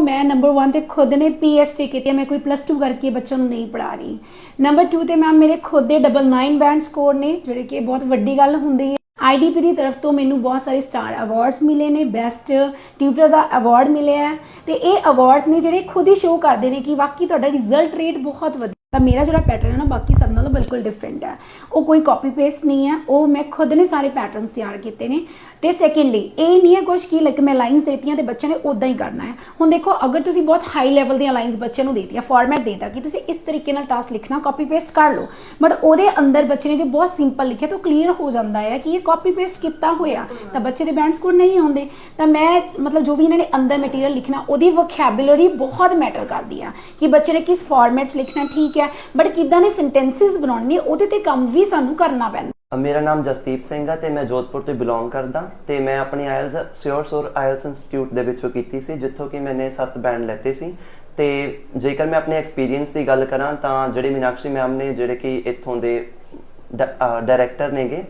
ਮੈਂ ਨੰਬਰ 1 ਤੇ ਖੁਦ ਨੇ ਪੀਐਚਡੀ ਕੀਤੀ ਹੈ। ਮੈਂ ਕੋਈ ਪਲੱਸ 2 ਕਰਕੇ ਬੱਚਿਆਂ ਨੂੰ ਨਹੀਂ ਪੜ੍ਹਾ ਰਹੀ। ਨੰਬਰ 2 ਤੇ ਮੈਮ ਮੇਰੇ ਖੁਦ ਦੇ ਡਬਲ 9 ਬੈਂਡ ਸਕੋਰ ਨੇ, ਜਿਹੜੇ ਕਿ ਬਹੁਤ ਵੱਡੀ ਗੱਲ ਹੁੰਦੀ ਹੈ। ਆਈਡੀਪੀ ਦੀ ਤਰਫ ਤੋਂ ਮੈਨੂੰ ਬਹੁਤ ਸਾਰੇ ਸਟਾਰ ਅਵਾਰਡਸ ਮਿਲੇ ਨੇ ਬੈਸਟ ਟਿਊਟਰ ਦਾ ਅਵਾਰਡ ਮਿਲਿਆ ਹੈ। ਤੇ ਇਹ ਅਵਾਰਡਸ ਨੇ ਜਿਹੜੇ ਖੁਦ ਹੀ ਸ਼ੋਅ ਕਰਦੇ ਨੇ ਕਿ ਵਾਕਈ ਤੁਹਾਡਾ ਰਿਜ਼ਲਟ ਰੇਟ ਬਹੁਤ ਵਧੀਆ ਤਾਂ ਮੇਰਾ ਜਿਹੜਾ ਪੈਟਰਨ ਹੈ ਨਾ, ਬਾਕੀ ਸਭ ਨਾਲੋਂ ਬਿਲਕੁਲ ਡਿਫਰੈਂਟ ਹੈ। ਉਹ ਕੋਈ ਕਾਪੀ ਪੇਸਟ ਨਹੀਂ ਹੈ। ਉਹ ਮੈਂ ਖੁਦ ਨੇ ਸਾਰੇ ਪੈਟਰਨਸ ਤਿਆਰ ਕੀਤੇ ਨੇ। ਤੇ ਸੈਕੰਡਲੀ ਇਹ ਨਹੀਂ ਹੈ ਕੁਝ ਕਿ ਲਾਈਕ ਮੈਂ ਲਾਈਨਸ ਦੇਤੀਆਂ ਤੇ ਬੱਚੇ ਨੇ ਉਦਾਂ ਹੀ ਕਰਨਾ ਹੈ। ਹੁਣ ਦੇਖੋ, ਅਗਰ ਤੁਸੀਂ ਬਹੁਤ ਹਾਈ ਲੈਵਲ ਦੀਆਂ ਲਾਈਨਸ ਬੱਚੇ ਨੂੰ ਦੇਤੀਆਂ ਫਾਰਮੈਟ ਦੇਤਾ ਕਿ ਤੁਸੀਂ ਇਸ ਤਰੀਕੇ ਨਾਲ ਟਾਸਕ ਲਿਖਣਾ ਕਾਪੀ ਪੇਸਟ ਕਰ ਲਓ। ਬਟ ਉਹਦੇ ਅੰਦਰ ਬੱਚੇ ਨੇ ਜੇ ਬਹੁਤ ਸਿੰਪਲ ਲਿਖਿਆ, ਤਾਂ ਕਲੀਅਰ ਹੋ ਜਾਂਦਾ ਹੈ ਕਿ ਇਹ ਕਾਪੀ ਪੇਸਟ ਕੀਤਾ ਹੋਇਆ। ਤਾਂ ਬੱਚੇ ਦੇ ਬੈਂਡ ਸਕੋਰ ਨਹੀਂ ਆਉਂਦੇ ਤਾਂ ਮੈਂ ਮਤਲਬ ਜੋ ਵੀ ਇਹਨਾਂ ਨੇ ਅੰਦਰ ਮਟੀਰੀਅਲ ਲਿਖਣਾ, ਉਹਦੀ ਵੋਕੈਬੂਲਰੀ ਬਹੁਤ ਮੈਟਰ ਕਰਦੀ ਆ। ਕਿ ਬੱਚੇ ਨੇ ਕਿਸ ਫਾਰਮੈਟ 'ਚ ਲਿਖਣਾ ਠੀਕ ਹੈ ਬਟ ਕਿੱਦਾਂ ਦੇ ਸੈਂਟੈਂਸਸ ਬਣਾਉਣੇ ਨੇ, ਉਹਦੇ ਤੇ ਕੰਮ ਵੀ ਸਾਨੂੰ ਕਰਨਾ ਪੈਂਦਾ। ਮੇਰਾ ਨਾਮ ਜਸਦੀਪ ਸਿੰਘ ਹੈ ਤੇ ਮੈਂ ਜੋਧਪੁਰ ਤੋਂ ਬਿਲੋਂਗ ਕਰਦਾ। ਤੇ ਮੈਂ ਆਪਣੀ ਆਇਲਸ ਸਿਓਰ ਸੋਰ ਆਇਲਸ ਇੰਸਟੀਚਿਊਟ ਦੇ ਵਿੱਚੋਂ ਕੀਤੀ ਸੀ, ਜਿੱਥੋਂ ਕਿ ਮੈਨੇ 7 ਬੈਂਡ ਲੈਤੇ ਸੀ। ਤੇ ਜੇਕਰ ਮੈਂ ਆਪਣੇ ਐਕਸਪੀਰੀਅੰਸ ਦੀ ਗੱਲ ਕਰਾਂ, ਤਾਂ ਜਿਹੜੇ ਮੀਨਾਕਸ਼ੀ ਮੈਮ ਨੇ, ਜਿਹੜੇ ਕਿ ਇੱਥੋਂ ਦੇ ਡਾਇਰੈਕਟਰ ਨੇਗੇ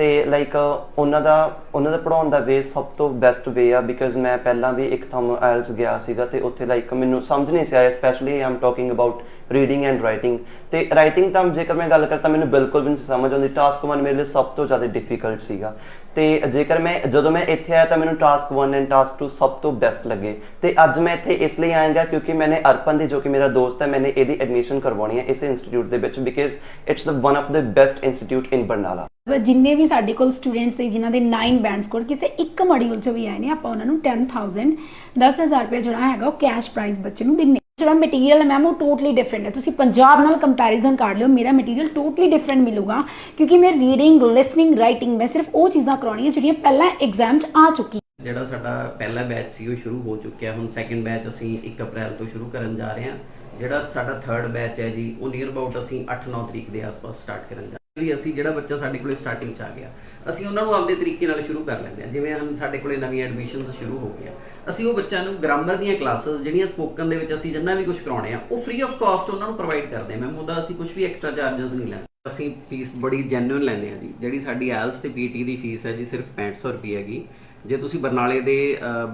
ਤੇ ਲਾਈਕ ਉਹਨਾਂ ਦਾ ਉਹਨਾਂ ਦਾ ਪੜਾਉਣ ਦਾ ਵੇ ਸਭ ਤੋਂ ਬੈਸਟ ਵੇ ਆ ਬਿਕਾਜ਼ ਮੈਂ ਪਹਿਲਾਂ ਵੀ ਇੱਕ ਥਮ ਆਇਲਸ ਗਿਆ ਸੀਗਾ ਤੇ ਉੱਥੇ ਲਾਈਕ ਮੈਨੂੰ ਸਮਝ ਨਹੀਂ ਸੀ ਆਇਆ specially I'm talking about reading and writing ਤੇ ਰਾਈਟਿੰਗ ਤਾਂ ਜੇਕਰ ਮੈਂ ਗੱਲ ਕਰਤਾ ਮੈਨੂੰ ਬਿਲਕੁਲ ਵੀ ਨਹੀਂ ਸੀ ਸਮਝ ਆਉਂਦੀ ਟਾਸਕ 1 ਮੇਰੇ ਲਈ ਸਭ ਤੋਂ ਜ਼ਿਆਦਾ ਡਿਫਿਕਲਟ ਸੀਗਾ। ਤੇ ਜੇਕਰ ਮੈਂ, ਜਦੋਂ ਮੈਂ ਇੱਥੇ ਆਇਆ ਤਾਂ ਮੈਨੂੰ ਟਾਸਕ 1 ਐਂਡ ਟਾਸਕ 2 ਸਭ ਤੋਂ ਬੈਸਟ ਲੱਗੇ। ਤੇ ਅੱਜ ਮੈਂ ਇੱਥੇ ਇਸ ਲਈ ਆਇਆਗਾ ਕਿਉਂਕਿ ਮੈਨੇ ਅਰਪਨ ਦੀ, ਜੋ ਕਿ ਮੇਰਾ ਦੋਸਤ ਹੈ, ਮੈਨੇ ਇਹਦੀ ਐਡਮਿਸ਼ਨ ਕਰਵਾਉਣੀ ਹੈ ਇਸ ਇੰਸਟੀਚਿਊਟ ਦੇ ਵਿੱਚ because it's the one of the best institute in Barnala ਜਿੰਨੇ ਵੀ ਸਾਡੇ ਕੋਲ ਸਟੂਡੈਂਟਸ ਨੇ ਜਿਨ੍ਹਾਂ ਦੇ 9 ਬੈਂਡ ਸਕੋਰ ਕਿਸੇ ਇੱਕ ਮੋਡਿਊਲ 'ਚ ਵੀ ਆਏ ਨੇ, ਆਪਾਂ ਉਹਨਾਂ ਨੂੰ 10000 10000 ਰੁਪਏ ਜਿਹੜਾ ਹੈਗਾ ਉਹ ਕੈਸ਼ ਪ੍ਰਾਈਜ਼ ਬੱਚੇ ਨੂੰ ਦਿੰਨੇ ਜਿਹੜਾ ਮਟੀਰੀਅਲ ਮੈਮ ਉਹ ਟੋਟਲੀ ਡਿਫਰੈਂਟ ਹੈ। ਤੁਸੀਂ ਪੰਜਾਬ ਨਾਲ ਕੰਪੈਰੀਜ਼ਨ ਕਰ ਲਿਓ, ਮੇਰਾ ਮਟੀਰੀਅਲ ਟੋਟਲੀ ਡਿਫਰੈਂਟ ਮਿਲੂਗਾ, ਕਿਉਂਕਿ ਮੈਂ ਰੀਡਿੰਗ ਲਿਸਨਿੰਗ ਰਾਈਟਿੰਗ ਮੈਂ ਸਿਰਫ ਉਹ ਚੀਜ਼ਾਂ ਕਰਾਉਣੀਆਂ ਜਿਹੜੀਆਂ ਪਹਿਲਾਂ ਐਗਜ਼ਾਮ 'ਚ ਆ ਚੁੱਕੀ ਜਿਹੜਾ ਸਾਡਾ ਪਹਿਲਾ ਬੈਚ ਸੀ, ਉਹ ਸ਼ੁਰੂ ਹੋ ਚੁੱਕਿਆ। ਹੁਣ ਸੈਕੰਡ ਬੈਚ ਅਸੀਂ 1 ਅਪ੍ਰੈਲ ਤੋਂ ਸ਼ੁਰੂ ਕਰਨ ਜਾ ਰਹੇ ਹਾਂ। ਜਿਹੜਾ ਸਾਡਾ ਥਰਡ ਬੈਚ ਹੈ ਜੀ, ਉਹ ਨੀਅਰ ਅਬਾਊਟ ਅਸੀਂ 8-9 ਤਰੀਕ ਦੇ ਆਸ-ਪਾਸ ਸਟਾਰਟ ਕਰਨ ਜਾ ਵੀ ਅਸੀਂ ਜਿਹੜਾ ਬੱਚਾ ਸਾਡੇ ਕੋਲੇ ਸਟਾਰਟਿੰਗ ਚ ਆ ਗਿਆ, ਅਸੀਂ ਉਹਨਾਂ ਨੂੰ ਆਪਦੇ ਤਰੀਕੇ ਨਾਲ ਸ਼ੁਰੂ ਕਰ ਲੈਂਦੇ ਹਾਂ। ਜਿਵੇਂ ਹੁਣ ਸਾਡੇ ਕੋਲੇ ਨਵੀਂ ਐਡਮਿਸ਼ਨਸ ਸ਼ੁਰੂ ਹੋ ਗਿਆ ਅਸੀਂ ਉਹ ਬੱਚਿਆਂ ਨੂੰ ਗ੍ਰਾਮਰ ਦੀਆਂ ਕਲਾਸਿਸ ਜਿਹੜੀਆਂ ਸਪੋਕਨ ਦੇ ਵਿੱਚ ਅਸੀਂ ਜਿੰਨਾ ਵੀ ਕੁਝ ਕਰਾਉਣੇ ਆ, ਉਹ ਫ੍ਰੀ ਆਫ ਕਾਸਟ ਉਹਨਾਂ ਨੂੰ ਪ੍ਰੋਵਾਈਡ ਕਰਦੇ ਹਾਂ। ਮੈਮ ਉਹਦਾ ਅਸੀਂ ਕੁਝ ਵੀ ਐਕਸਟਰਾ ਚਾਰजेस ਨਹੀਂ ਲੈਂਦੇ। ਅਸੀਂ ਫੀਸ ਬੜੀ ਜੈਨੂਇਨ ਲੈਂਦੇ ਹਾਂ ਜੀ। ਜਿਹੜੀ ਸਾਡੀ ਆਇਲਸ ਤੇ ਪੀਟੀ ਦੀ ਫੀਸ ਹੈ ਜੀ, ਸਿਰਫ 6500 ਰੁਪਏ ਹੈਗੀ। ਜੇ ਤੁਸੀਂ ਬਰਨਾਲੇ ਦੇ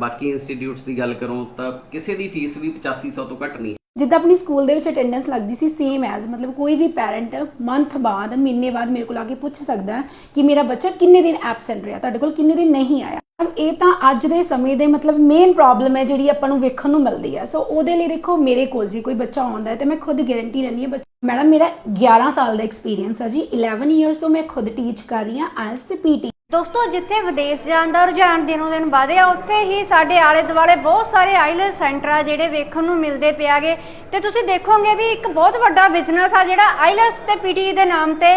ਬਾਕੀ ਇੰਸਟੀਟਿਊਟਸ ਦੀ ਗੱਲ ਕਰੋ ਤਾਂ ਕਿਸੇ ਦੀ ਫੀਸ ਵੀ 8500 ਤੋਂ ਘੱਟ ਨਹੀਂ ਜਿੱਦਾਂ ਆਪਣੀ ਸਕੂਲ ਦੇ ਵਿੱਚ ਅਟੈਂਡੈਂਸ ਲੱਗਦੀ ਸੀ ਸੇਮ ਐਜ਼ ਮਤਲਬ ਕੋਈ ਵੀ ਪੈਰੈਂਟ ਮੰਥ ਬਾਅਦ, ਮਹੀਨੇ ਬਾਅਦ ਮੇਰੇ ਕੋਲ ਆ ਕੇ ਪੁੱਛ ਸਕਦਾ ਕਿ ਮੇਰਾ ਬੱਚਾ ਕਿੰਨੇ ਦਿਨ ਐਬਸੈਂਟ ਰਿਹਾ, ਤੁਹਾਡੇ ਕੋਲ ਕਿੰਨੇ ਦਿਨ ਨਹੀਂ ਆਇਆ। ਇਹ ਤਾਂ ਅੱਜ ਦੇ ਸਮੇਂ ਦੇ ਮਤਲਬ ਮੇਨ ਪ੍ਰੋਬਲਮ ਹੈ ਜਿਹੜੀ ਆਪਾਂ ਨੂੰ ਵੇਖਣ ਨੂੰ ਮਿਲਦੀ ਹੈ। ਸੋ ਉਹਦੇ ਲਈ ਦੇਖੋ, ਮੇਰੇ ਕੋਲ ਜੀ ਕੋਈ ਬੱਚਾ ਆਉਂਦਾ ਹੈ ਤੇ ਮੈਂ ਖੁਦ ਗਾਰੰਟੀ ਲੈਣੀ ਹੈ, ਬੱਚਾ ਮੈਡਮ, ਮੇਰਾ 11 ਸਾਲ ਦਾ ਐਕਸਪੀਰੀਅੰਸ ਹੈ ਜੀ 11 ਇਅਰਸ ਤੋਂ ਮੈਂ ਖੁਦ ਟੀਚ ਕਰ ਰਹੀ ਹਾਂ ਆਇਲਸ ਤੇ ਪੀਟੀ ਦੋਸਤੋ, ਜਿੱਥੇ ਵਿਦੇਸ਼ ਜਾਣ ਦਾ ਰੁਝਾਨ ਦਿਨੋਂ ਦਿਨ ਵਧਿਆ, ਉੱਥੇ ਹੀ ਸਾਡੇ ਆਲੇ ਦੁਆਲੇ ਬਹੁਤ ਸਾਰੇ ਆਈਲੈਂਡ ਸੈਂਟਰ ਆ ਜਿਹੜੇ ਵੇਖਣ ਨੂੰ ਮਿਲਦੇ ਪਿਆਗੇ ਤੇ ਤੁਸੀਂ ਦੇਖੋਗੇ ਵੀ ਇੱਕ ਬਹੁਤ ਵੱਡਾ ਬਿਜ਼ਨਸ ਆ ਜਿਹੜਾ ਆਈਲੈਂਡਸ ਤੇ ਪੀਟੀ ਦੇ ਨਾਮ ਤੇ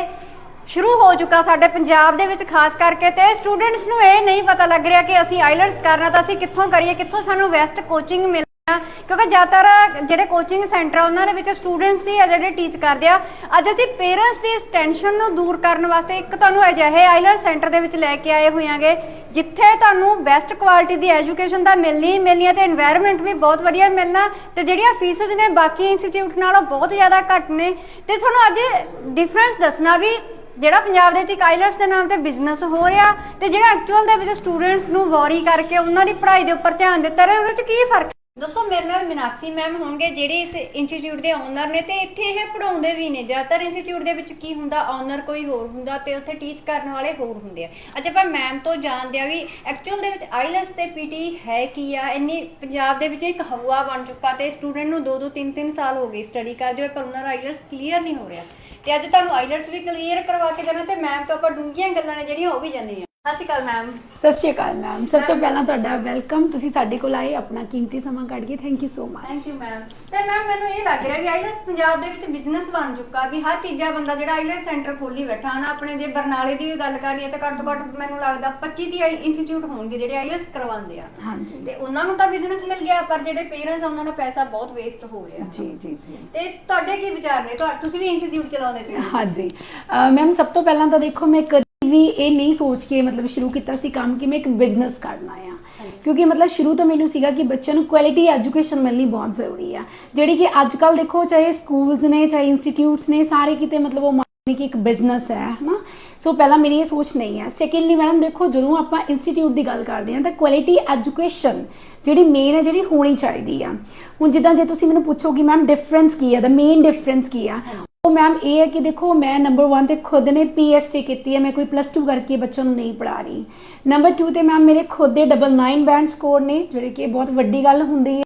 ਸ਼ੁਰੂ ਹੋ ਚੁੱਕਾ ਸਾਡੇ ਪੰਜਾਬ ਦੇ ਵਿੱਚ, ਖਾਸ ਕਰਕੇ ਤੇ ਸਟੂਡੈਂਟਸ ਨੂੰ ਇਹ ਨਹੀਂ ਪਤਾ ਲੱਗ ਰਿਹਾ ਕਿ ਅਸੀਂ ਆਈਲੈਂਡਸ ਕਰਨਾ ਤਾਂ ਅਸੀਂ ਕਿੱਥੋਂ ਕਰੀਏ, ਕਿੱਥੋਂ ਸਾਨੂੰ ਬੈਸਟ ਕੋਚਿੰਗ ਮਿਲ ਕਿਉਂਕਿ ਜ਼ਿਆਦਾਤਰ ਜਿਹੜੇ ਕੋਚਿੰਗ ਸੈਂਟਰ ਉਹਨਾਂ ਦੇ ਵਿੱਚ ਸਟੂਡੈਂਟਸ ਹੀ ਆ ਜਿਹੜੇ ਟੀਚ ਕਰਦੇ ਆ। ਅੱਜ ਅਸੀਂ ਪੇਰੈਂਟਸ ਦੀ ਇਸ ਟੈਨਸ਼ਨ ਨੂੰ ਦੂਰ ਕਰਨ ਵਾਸਤੇ ਇੱਕ ਤੁਹਾਨੂੰ ਅਜਿਹੇ ਆਈਲਰ ਸੈਂਟਰ ਦੇ ਵਿੱਚ ਲੈ ਕੇ ਆਏ ਹੋਇਆਂਗੇ ਜਿੱਥੇ ਤੁਹਾਨੂੰ ਬੈਸਟ ਕੁਆਲਿਟੀ ਦੀ ਐਜੂਕੇਸ਼ਨ ਤਾਂ ਮਿਲਣੀ ਮਿਲਣੀ ਤੇ এনवायरमेंट ਵੀ ਬਹੁਤ ਵਧੀਆ ਮਿਲਣਾ, ਤੇ ਜਿਹੜੀਆਂ ਫੀਸਸ ਨੇ ਬਾਕੀ ਇੰਸਟੀਚਿਊਟ ਨਾਲੋਂ ਬਹੁਤ ਜ਼ਿਆਦਾ ਘੱਟ ਨੇ। ਤੇ ਤੁਹਾਨੂੰ ਅੱਜ ਡਿਫਰੈਂਸ ਦੱਸਣਾ ਵੀ ਜਿਹੜਾ ਪੰਜਾਬ ਦੇ ਵਿੱਚ ਆਈਲਟਸ ਦੇ ਨਾਮ ਤੇ ਬਿਜ਼ਨਸ ਹੋ ਰਿਹਾ, ਤੇ ਜਿਹੜਾ ਐਕਚੁਅਲ ਦੇ ਵਿੱਚ ਸਟੂਡੈਂਟਸ ਨੂੰ ਵੌਰੀ ਕਰਕੇ ਉਹਨਾਂ ਦੀ ਪੜ੍ਹਾਈ ਦੇ ਉੱਪਰ ਧਿਆਨ ਦਿੱਤਾ ਰਿਹਾ, ਉਹਦੇ ਵਿੱਚ ਕੀ ਫ਼ਰਕ ਦੋਸਤੋ, ਮੇਰੇ ਨਾਲ ਮੀਨਾਕਸ਼ੀ ਮੈਮ ਹੋਣਗੇ ਜਿਹੜੇ ਇਸ ਇੰਸਟੀਚਿਊਟ ਦੇ ਓਨਰ ਨੇ ਤੇ ਇੱਥੇ ਇਹ ਪੜਾਉਂਦੇ ਵੀ ਨੇ। ਜ਼ਿਆਦਾਤਰ ਇੰਸਟੀਚਿਊਟ ਦੇ ਵਿੱਚ ਕੀ ਹੁੰਦਾ ਓਨਰ ਕੋਈ ਹੋਰ ਹੁੰਦਾ ਤੇ ਉੱਥੇ ਟੀਚ ਕਰਨ ਵਾਲੇ ਹੋਰ ਹੁੰਦੇ ਆ। ਅੱਜ ਆਪਾਂ ਮੈਮ ਤੋਂ ਜਾਣਦੇ ਆ ਵੀ ਐਕਚੁਅਲ ਦੇ ਵਿੱਚ ਆਈਲੈਟਸ ਤੇ ਪੀਟੀ ਹੈ ਕੀ ਆ? ਇੰਨੀ ਪੰਜਾਬ ਦੇ ਵਿੱਚ ਇੱਕ ਹਵਾ ਬਣ ਚੁੱਕਾ ਤੇ ਸਟੂਡੈਂਟ ਨੂੰ 2 2 3 3 ਸਾਲ ਹੋ ਗਏ ਸਟੱਡੀ ਕਰਦੇ ਹੋਏ, ਪਰ ਉਹਨਾਂ ਦਾ ਆਈਲੈਟਸ ਕਲੀਅਰ ਨਹੀਂ ਹੋ ਰਿਹਾ। ਤੇ ਅੱਜ ਤੁਹਾਨੂੰ ਆਈਲੈਟਸ ਵੀ ਕਲੀਅਰ ਕਰਵਾ ਕੇ ਦੇਣਾ ਤੇ ਮੈਮ ਤੋਂ ਆਪਾਂ ਡੂੰਘੀਆਂ ਗੱਲਾਂ ਨੇ ਜਿਹੜੀਆਂ ਉਹ ਵੀ ਜਾਣੀਆਂ ਸਤਿ ਸ਼੍ਰੀ ਅਕਾਲ ਮੈਮ ਸਤਿ ਸ਼੍ਰੀ ਅਕਾਲ ਮੈਮ ਸਭ ਤੋਂ ਪਹਿਲਾਂ ਤੁਹਾਡਾ ਵੈਲਕਮ ਤੁਸੀਂ ਸਾਡੇ ਕੋਲ ਆਏ ਆਪਣਾ ਕੀਮਤੀ ਸਮਾਂ ਕੱਢ ਕੇ। Thank you so much thank you ma'am ਤੇ ਮੈਮ ਮੈਨੂੰ ਇਹ ਲੱਗ ਰਿਹਾ ਵੀ ਆਈਲੈਟਸ ਪੰਜਾਬ ਦੇ ਵਿੱਚ ਬਿਜ਼ਨਸ ਬਣ ਚੁੱਕਾ ਵੀ ਹਰ ਤੀਜਾ ਬੰਦਾ ਜਿਹੜਾ ਆਈਲੈਟਸ ਸੈਂਟਰ ਖੋਲੀ ਬੈਠਾ ਨਾ ਆਪਣੇ ਜੇ ਬਰਨਾਲੇ ਦੀ ਵੀ ਗੱਲ ਕਰੀਏ ਤਾਂ ਘੱਟ ਤੋਂ ਘੱਟ ਮੈਨੂੰ ਲੱਗਦਾ 25 ਦੀ ਇੰਸਟੀਚਿਊਟ ਹੋਣਗੇ ਜਿਹੜੇ ਆਈਲੈਟਸ ਕਰਵਾਉਂਦੇ ਆ। ਹਾਂਜੀ। ਤੇ ਉਹਨਾਂ ਨੂੰ ਤਾਂ ਬਿਜ਼ਨਸ ਮਿਲ ਗਿਆ ਪਰ ਜਿਹੜੇ ਪੇਰੈਂਟਸ ਆ ਉਹਨਾਂ ਦਾ ਪੈਸਾ ਬਹੁਤ ਵੇਸਟ ਹੋ ਰਿਹਾ। ਜੀ ਜੀ ਜੀ। ਤੇ ਤੁਹਾਡੇ ਕੀ ਵਿਚਾਰ ਨੇ? ਤੁਹਾ- ਤੁਸੀਂ ਵੀ ਇੰਸਟੀਚਿਊਟ ਚਲਾਉਂਦੇ ਪਏ ਹੋ। ਹਾਂਜੀ। ਮੈਮ ਸਭ ਤੋਂ ਪਹਿਲਾਂ ਤਾਂ ਦੇਖੋ ਮੈਂ ਕਦੀ ਵੀ ਇਹ ਨਹੀਂ ਸੋਚ ਕੇ ਮਤਲਬ ਸ਼ੁਰੂ ਕੀਤਾ ਸੀ ਕੰਮ ਕਿ ਮੈਂ ਇੱਕ ਬਿਜ਼ਨਸ ਕਰਨਾ ਆ। ਕਿਉਂਕਿ ਮਤਲਬ ਸ਼ੁਰੂ ਤੋਂ ਮੈਨੂੰ ਸੀਗਾ ਕਿ ਬੱਚਿਆਂ ਨੂੰ ਕੁਆਲਿਟੀ ਐਜੂਕੇਸ਼ਨ ਮਿਲਣੀ ਬਹੁਤ ਜ਼ਰੂਰੀ ਆ। ਜਿਹੜੀ ਕਿ ਅੱਜ ਕੱਲ ਦੇਖੋ ਚਾਹੇ ਸਕੂਲਸ ਨੇ ਚਾਹੇ ਇੰਸਟੀਚਿਊਟਸ ਨੇ ਸਾਰੇ ਕਿਤੇ ਮਤਲਬ ਉਹ ਮੰਨਦੇ ਕਿ ਇੱਕ ਬਿਜ਼ਨਸ ਹੈ ਹਨਾ? ਸੋ ਪਹਿਲਾਂ ਮੇਰੀ ਇਹ ਸੋਚ ਨਹੀਂ ਹੈ ਸੈਕੰਡਲੀ ਮੈਡਮ ਦੇਖੋ ਜਦੋਂ ਆਪਾਂ ਇੰਸਟੀਚਿਊਟ ਦੀ ਗੱਲ ਕਰਦੇ ਹਾਂ ਤਾਂ ਕੁਆਲਿਟੀ ਐਜੂਕੇਸ਼ਨ ਜਿਹੜੀ ਮੇਨ ਹੈ ਜਿਹੜੀ ਹੋਣੀ ਚਾਹੀਦੀ ਆ। ਹੁਣ ਜਿੱਦਾਂ ਜੇ ਤੁਸੀਂ ਮੈਨੂੰ ਪੁੱਛੋ ਕਿ ਮੈਮ ਡਿਫਰੈਂਸ ਕੀ ਹੈ ਦਾ ਮੇਨ ਡਿਫਰੈਂਸ ਕੀ ਆ? ਉਹ ਮੈਮ ਇਹ ਹੈ ਕਿ ਦੇਖੋ ਮੈਂ ਨੰਬਰ 1 ਤੇ ਖੁਦ ਨੇ ਪੀਐਚਡੀ ਕੀਤੀ ਹੈ, ਮੈਂ ਕੋਈ ਪਲੱਸ 2 ਕਰਕੇ ਬੱਚਿਆਂ ਨੂੰ ਨਹੀਂ ਪੜ੍ਹਾ ਰਹੀ। ਨੰਬਰ 2 ਤੇ ਮੈਮ ਮੇਰੇ ਖੁਦ ਦੇ ਡਬਲ 9 ਬੈਂਡ ਸਕੋਰ ਨੇ, ਜਿਹੜੇ ਕਿ ਬਹੁਤ ਵੱਡੀ ਗੱਲ ਹੁੰਦੀ ਹੈ।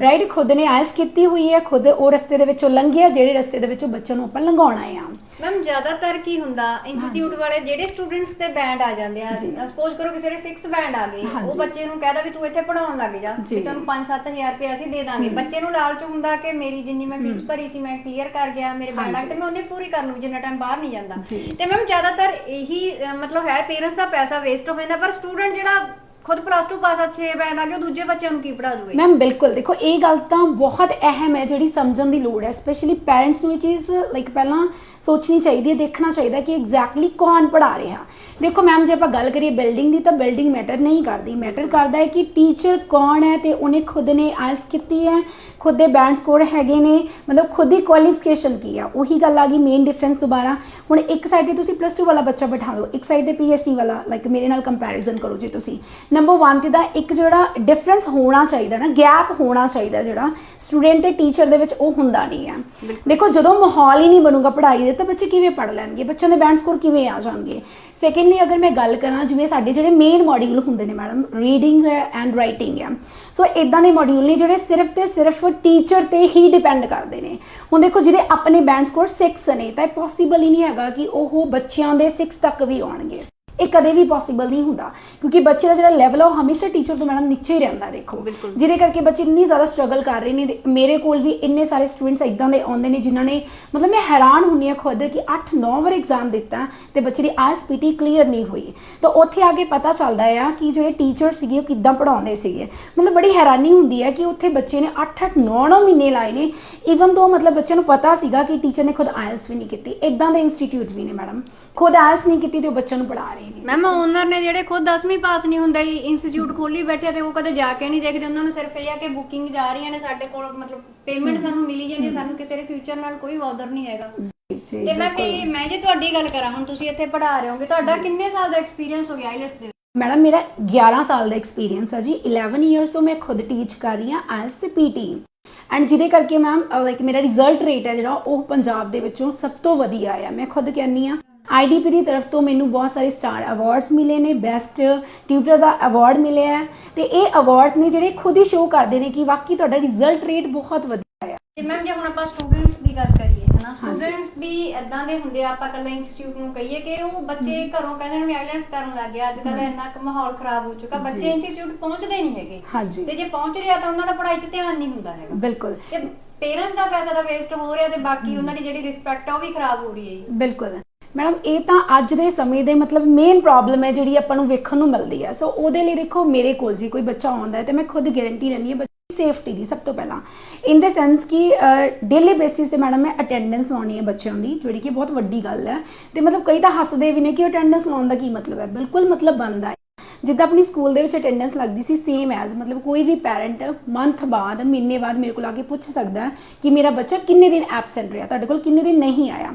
ਰਾਈਟ ਖੁਦ ਨੇ ਆਇਲਸ ਕੀਤੀ ਹੋਈ ਹੈ ਖੁਦ ਉਹ ਰਸਤੇ ਦੇ ਵਿੱਚੋਂ ਲੰਘਿਆ ਜਿਹੜੇ ਰਸਤੇ ਦੇ ਵਿੱਚੋਂ ਬੱਚਿਆਂ ਨੂੰ ਆਪਾਂ ਲੰਘਾਉਣਾ ਆ ਮੈਮ ਜ਼ਿਆਦਾਤਰ ਕੀ ਹੁੰਦਾ ਇੰਸਟੀਚਿਊਟ ਵਾਲੇ ਜਿਹੜੇ ਸਟੂਡੈਂਟਸ ਤੇ ਬੈਂਡ ਆ ਜਾਂਦੇ ਆ ਸਪੋਜ਼ ਕਰੋ ਕਿਸੇ ਦੇ 6 ਬੈਂਡ ਆ ਗਏ ਉਹ ਬੱਚੇ ਨੂੰ ਕਹਿਦਾ ਵੀ ਤੂੰ ਇੱਥੇ ਪੜਾਉਣ ਲੱਗ ਜਾ। ਵੀ ਤੁਹਾਨੂੰ 5-7000 ਰੁਪਏ ਅਸੀਂ ਦੇ ਦਾਂਗੇ। ਬੱਚੇ ਨੂੰ ਲਾਲਚ ਹੁੰਦਾ ਕਿ ਮੇਰੀ ਜਿੰਨੀ ਮੈਂ ਫੀਸ ਭਰੀ ਸੀ ਮੈਂ ਕਲੀਅਰ ਕਰ ਗਿਆ ਮੇਰੇ ਬੈਂਡ ਆ ਤੇ ਮੈਂ ਉਹਨੇ ਪੂਰੀ ਕਰ ਲੂ ਜਿੰਨਾ ਟਾਈਮ ਬਾਹਰ ਨਹੀਂ ਜਾਂਦਾ। ਤੇ ਮੈਮ ਜ਼ਿਆਦਾਤਰ ਇਹੀ ਮਤਲਬ ਹੈ ਪੇਰੈਂਟਸ ਦਾ ਪੈਸਾ ਵੇਸਟ ਹੋ ਜਾਂਦਾ ਪਰ ਸਟੂਡੈਂਟ ਜਿਹੜਾ ਖੁਦ ਪਲੱਸ 2 ਪਾਸ ਆ 6 ਬੈਂਡ ਆ ਗਏ, ਉਹ ਦੂਜੇ ਬੱਚਿਆਂ ਨੂੰ ਕੀ ਪੜਾ ਦੂਗੇ ਮੈਮ ਬਿਲਕੁਲ, ਦੇਖੋ, ਇਹ ਗੱਲ ਤਾਂ ਬਹੁਤ ਅਹਿਮ ਹੈ ਜਿਹੜੀ ਸਮਝਣ ਦੀ ਲੋੜ ਹੈ ਸਪੈਸ਼ਲੀ ਪੇਰੈਂਟਸ ਨੂੰ ਇਹ ਚੀਜ਼ ਲਾਈਕ ਪਹਿਲਾਂ ਸੋਚਣੀ ਚਾਹੀਦੀ ਹੈ ਦੇਖਣਾ ਚਾਹੀਦਾ ਕਿ ਐਗਜ਼ੈਕਟਲੀ ਕੌਣ ਪੜਾ ਰਿਹਾ। ਦੇਖੋ ਮੈਮ ਜੇ ਆਪਾਂ ਗੱਲ ਕਰੀਏ ਬਿਲਡਿੰਗ ਦੀ ਤਾਂ ਬਿਲਡਿੰਗ ਮੈਟਰ ਨਹੀਂ ਕਰਦੀ। ਮੈਟਰ ਕਰਦਾ ਹੈ ਕਿ ਟੀਚਰ ਕੌਣ ਹੈ ਤੇ ਉਹਨੇ ਖੁਦ ਨੇ ਆਇਲਸ ਕੀਤੀ ਹੈ ਖੁਦ ਦੇ ਬੈਂਡ ਸਕੋਰ ਹੈਗੇ ਨੇ ਮਤਲਬ ਖੁਦ ਦੀ ਕੁਆਲੀਫਿਕੇਸ਼ਨ ਕੀ ਆ? ਉਹੀ ਗੱਲ ਆ ਗਈ ਮੇਨ ਡਿਫਰੈਂਸ ਦੁਬਾਰਾ। ਹੁਣ ਇੱਕ ਸਾਈਡ ਤੇ ਤੁਸੀਂ ਪਲੱਸ 2 ਵਾਲਾ ਬੱਚਾ ਬਿਠਾ ਲਓ ਇੱਕ ਸਾਈਡ ਤੇ ਪੀਐਚਡੀ ਵਾਲਾ ਲਾਈਕ ਮੇਰੇ ਨਾਲ ਕੰਪੈਰੀਜ਼ਨ ਕਰੋ ਜੀ ਤੁਸੀਂ। ਨੰਬਰ 1 ਤੇ ਦਾ ਇੱਕ ਜਿਹੜਾ ਡਿਫਰੈਂਸ ਹੋਣਾ ਚਾਹੀਦਾ ਨਾ ਗੈਪ ਹੋਣਾ ਚਾਹੀਦਾ ਜਿਹੜਾ ਸਟੂਡੈਂਟ ਤੇ ਟੀਚਰ ਦੇ ਵਿੱਚ ਉਹ ਹੁੰਦਾ ਨਹੀਂ ਆ। ਦੇਖੋ ਜਦੋਂ ਮਾਹੌਲ ਹੀ ਨਹੀਂ ਬਣੂਗਾ ਪੜ੍ਹਾਈ ਦੇ ਤਾਂ ਬੱਚੇ ਕਿਵੇਂ ਪੜ੍ਹ ਲੈਣਗੇ? ਬੱਚਿਆਂ ਦੇ ਬੈਂਡ ਸਕੋਰ ਕਿਵੇਂ ਆ ਜਾਣਗੇ? ਸੈਕੰਡਲੀ ਅਗਰ ਮੈਂ ਗੱਲ ਕਰਾਂ, ਜਿਵੇਂ ਸਾਡੇ ਜਿਹੜੇ ਮੇਨ ਮੋਡਿਊਲ ਹੁੰਦੇ ਨੇ ਮੈਡਮ ਰੀਡਿੰਗ ਹੈ ਐਂਡ ਰਾਈਟਿੰਗ ਹੈ। ਸੋ ਇਦਾਂ ਦੇ ਮੋਡਿਊਲ ਨੇ ਜਿਹੜੇ ਸਿਰਫ ਤੇ ਸਿਰਫ ਟੀਚਰ ਤੇ ਹੀ ਡਿਪੈਂਡ ਕਰਦੇ ਨੇ। ਹੁਣ ਦੇਖੋ, ਜਿਹਦੇ ਆਪਣੇ ਬੈਂਡ ਸਕੋਰ 6 ਨੇ, ਤਾਂ ਇਹ ਪੋਸੀਬਲ ਹੀ ਨਹੀਂ ਹੈਗਾ ਕਿ ਉਹ ਬੱਚਿਆਂ ਦੇ 6 ਤੱਕ ਵੀ ਆਉਣਗੇ। ਇਹ ਕਦੇ ਵੀ ਪੋਸੀਬਲ ਨਹੀਂ ਹੁੰਦਾ ਕਿਉਂਕਿ ਬੱਚੇ ਦਾ ਜਿਹੜਾ ਲੈਵਲ ਆ ਉਹ ਹਮੇਸ਼ਾ ਟੀਚਰ ਤੋਂ ਮੈਡਮ ਨੀਚੇ ਹੀ ਰਹਿੰਦਾ ਦੇਖੋ। ਜਿਹਦੇ ਕਰਕੇ ਬੱਚੇ ਇੰਨੀ ਜ਼ਿਆਦਾ ਸਟਰਗਲ ਕਰ ਰਹੇ ਨੇ ਮੇਰੇ ਕੋਲ ਵੀ ਇੰਨੇ ਸਾਰੇ ਸਟੂਡੈਂਟਸ ਇਦਾਂ ਦੇ ਆਉਂਦੇ ਨੇ ਜਿਨ੍ਹਾਂ ਨੇ ਮਤਲਬ ਮੈਂ ਹੈਰਾਨ ਹੁੰਨੀ ਆ ਖੁਦ ਕਿ 8-9 ਵਾਰ ਐਗਜ਼ਾਮ ਦਿੱਤਾ ਤੇ ਬੱਚੇ ਦੀ ਆਈਐਸਪੀਟੀ ਕਲੀਅਰ ਨਹੀਂ ਹੋਈ। ਤਾਂ ਉੱਥੇ ਆ ਕੇ ਪਤਾ ਚੱਲਦਾ ਆ ਕਿ ਜਿਹੜੇ ਟੀਚਰ ਸੀਗੇ ਉਹ ਕਿੱਦਾਂ ਪੜਾਉਂਦੇ ਸੀਗੇ। ਮਤਲਬ ਬੜੀ ਹੈਰਾਨੀ ਹੁੰਦੀ ਹੈ ਕਿ ਉੱਥੇ ਬੱਚੇ ਨੇ 8-8 9-9 ਮਹੀਨੇ ਲਾਏ ਨੇ ਇਵਨ ਦੋ ਮਤਲਬ ਬੱਚੇ ਨੂੰ ਪਤਾ ਸੀਗਾ ਕਿ ਟੀਚਰ ਨੇ ਖੁਦ ਆਇਲਸ ਵੀ ਨਹੀਂ ਕੀਤੀ। ਇਦਾਂ ਦੇ ਇੰਸਟੀਚਿਊਟ ਵੀ ਨੇ ਮੈਡਮ ਖੁਦ ਆਇਲਸ ਨਹੀਂ ਕੀਤੀ ਤੇ ਉਹ ਬੱਚਿਆਂ ਨੂੰ ਪੜਾ ਰਹੇ ਮੈਮ ਓਨਰ ਨੇ ਜਿਹੜੇ ਖੁਦ 10ਵੀਂ ਪਾਸ ਨਹੀਂ ਹੁੰਦਾ ਹੀ ਇੰਸਟੀਚਿਊਟ ਖੋਲੀ ਬੈਠੇ ਤੇ ਉਹ ਕਦੇ ਜਾ ਕੇ ਨਹੀਂ ਦੇਖਦੇ। ਉਹਨਾਂ ਨੂੰ ਸਿਰਫ ਇਹ ਆ ਕਿ ਬੁਕਿੰਗ ਜਾ ਰਹੀਆਂ ਨੇ ਸਾਡੇ ਕੋਲ ਮਤਲਬ ਪੇਮੈਂਟ ਸਾਨੂੰ ਮਿਲੀ ਜਾਂਦੀ ਹੈ ਸਾਨੂੰ ਕਿਸੇ ਦੇ ਫਿਊਚਰ ਨਾਲ ਕੋਈ ਵਾਦਰ ਨਹੀਂ ਹੈਗਾ। ਤੇ ਮੈਂ ਵੀ ਮੈਂ ਜੇ ਤੁਹਾਡੀ ਗੱਲ ਕਰਾਂ ਹੁਣ ਤੁਸੀਂ ਇੱਥੇ ਪੜ੍ਹਾ ਰਹੇ ਹੋਗੇ ਤੁਹਾਡਾ ਕਿੰਨੇ ਸਾਲ ਦਾ ਐਕਸਪੀਰੀਅੰਸ ਹੋ ਗਿਆ ਆਈਲੈਟਸ ਦੇ ਮੈਡਮ ਮੇਰਾ 11 ਸਾਲ ਦਾ ਐਕਸਪੀਰੀਅੰਸ ਹੈ ਜੀ। 11 ਇਅਰਸ ਤੋਂ ਮੈਂ ਖੁਦ ਟੀਚ ਕਰ ਰਹੀ ਹਾਂ ਆਇਲਸ ਤੇ ਪੀਟੀ ਐਂਡ ਜਿਹਦੇ ਕਰਕੇ ਮੈਮ ਲਾਈਕ ਮੇਰਾ ਰਿਜ਼ਲਟ ਰੇਟ ਹੈ ਜਿਹੜਾ ਉਹ ਪੰਜਾਬ ਦੇ ਵਿੱਚੋਂ ਸਭ ਤੋਂ ਵਧੀਆ ਆ ਮੈਂ ਖੁਦ ਕਹਿੰਨੀ ਆ ਆਈਡੀਪੀ ਦੀ ਤਰਫ ਤੋਂ ਮੈਨੂੰ ਬਹੁਤ ਸਾਰੇ ਸਟਾਰ ਅਵਾਰਡਸ ਮਿਲੇ ਨੇ ਬੈਸਟ ਟਿਊਟਰ ਦਾ ਅਵਾਰਡ ਮਿਲਿਆ ਹੈ ਤੇ ਇਹ ਅਵਾਰਡਸ ਨੇ ਜਿਹੜੇ ਖੁਦ ਹੀ ਸ਼ੋਅ ਕਰਦੇ ਨੇ ਕਿ ਵਾਕਈ ਤੁਹਾਡਾ ਰਿਜ਼ਲਟ ਰੇਟ ਬਹੁਤ ਵਧੀਆ ਆ। ਤੇ ਮੈਮ ਜੇ ਹੁਣ ਆਪਾਂ ਸਟੂਡੈਂਟਸ ਦੀ ਗੱਲ ਕਰੀਏ ਹਨਾ ਸਟੂਡੈਂਟਸ ਵੀ ਇਦਾਂ ਦੇ ਹੁੰਦੇ ਆ ਆਪਾਂ ਕੱਲਾ ਇੰਸਟੀਚਿਊਟ ਨੂੰ ਕਹੀਏ ਕਿ ਉਹ ਬੱਚੇ ਘਰੋਂ ਕਹਿੰਦੇ ਨੇ ਵੀ ਆਈਲੈਂਡਸ ਕਰਨ ਲੱਗ ਗਿਆ ਅੱਜ ਕੱਲ ਇੰਨਾ ਕੁ ਮਾਹੌਲ ਖਰਾਬ ਹੋ ਚੁੱਕਾ ਬੱਚੇ ਇੰਸਟੀਚਿਊਟ ਪਹੁੰਚਦੇ ਨਹੀਂ ਹੈਗੇ। ਤੇ ਜੇ ਪਹੁੰਚ ਰਿਹਾ ਤਾਂ ਉਹਨਾਂ ਦਾ ਪੜ੍ਹਾਈ 'ਚ ਧਿਆਨ ਨਹੀਂ ਹੁੰਦਾ ਹੈਗਾ। ਬਿਲਕੁਲ। ਤੇ ਪੇਰੈਂਟਸ ਦਾ ਪੈਸਾ ਤਾਂ ਵੇਸਟ ਹੋ ਰਿਹਾ ਤੇ ਬਾਕੀ ਉਹਨਾਂ ਦੀ ਜਿਹੜੀ ਰਿਸਪੈਕਟ ਆ ਉਹ ਵੀ ਖਰਾਬ ਹੋ ਰਹੀ ਹੈ। ਬਿਲਕੁਲ। ਮੈਡਮ, ਇਹ ਤਾਂ ਅੱਜ ਦੇ ਸਮੇਂ ਦੇ ਮਤਲਬ ਮੇਨ ਪ੍ਰੋਬਲਮ ਹੈ ਜਿਹੜੀ ਆਪਾਂ ਨੂੰ ਵੇਖਣ ਨੂੰ ਮਿਲਦੀ ਹੈ। ਸੋ ਉਹਦੇ ਲਈ ਦੇਖੋ, ਮੇਰੇ ਕੋਲ ਜੀ ਕੋਈ ਬੱਚਾ ਆਉਂਦਾ ਹੈ ਤੇ ਮੈਂ ਖੁਦ ਗਾਰੰਟੀ ਲੈਣੀ ਹੈ ਬੱਚੇ ਸੇਫਟੀ ਦੀ ਸਭ ਤੋਂ ਪਹਿਲਾਂ। ਇਨ ਦੇ ਸੈਂਸ ਕਿ ਡੇਲੀ ਬੇਸਿਸ ਤੇ ਮੈਡਮ ਮੈਂ ਅਟੈਂਡੈਂਸ ਲਾਉਣੀ ਹੈ ਬੱਚਿਆਂ ਦੀ, ਜਿਹੜੀ ਕਿ ਬਹੁਤ ਵੱਡੀ ਗੱਲ ਹੈ। ਤੇ ਮਤਲਬ ਕਈ ਤਾਂ ਹੱਸਦੇ ਵੀ ਨੇ ਕਿ ਅਟੈਂਡੈਂਸ ਲਾਉਣ ਦਾ ਕੀ ਮਤਲਬ ਹੈ? ਬਿਲਕੁਲ ਮਤਲਬ ਬਣਦਾ ਹੈ। ਜਿੱਦਾਂ ਆਪਣੀ ਸਕੂਲ ਦੇ ਵਿੱਚ ਅਟੈਂਡੈਂਸ ਲੱਗਦੀ ਸੀ ਸੇਮ ਐਜ਼ ਮਤਲਬ ਕੋਈ ਵੀ ਪੈਰੈਂਟ ਮੰਥ ਬਾਅਦ, ਮਹੀਨੇ ਬਾਅਦ ਮੇਰੇ ਕੋਲ ਆ ਕੇ ਪੁੱਛ ਸਕਦਾ ਕਿ ਮੇਰਾ ਬੱਚਾ ਕਿੰਨੇ ਦਿਨ ਐਬਸੈਂਟ ਰਿਹਾ, ਤੁਹਾਡੇ ਕੋਲ ਕਿੰਨੇ ਦਿਨ ਨਹੀਂ ਆਇਆ।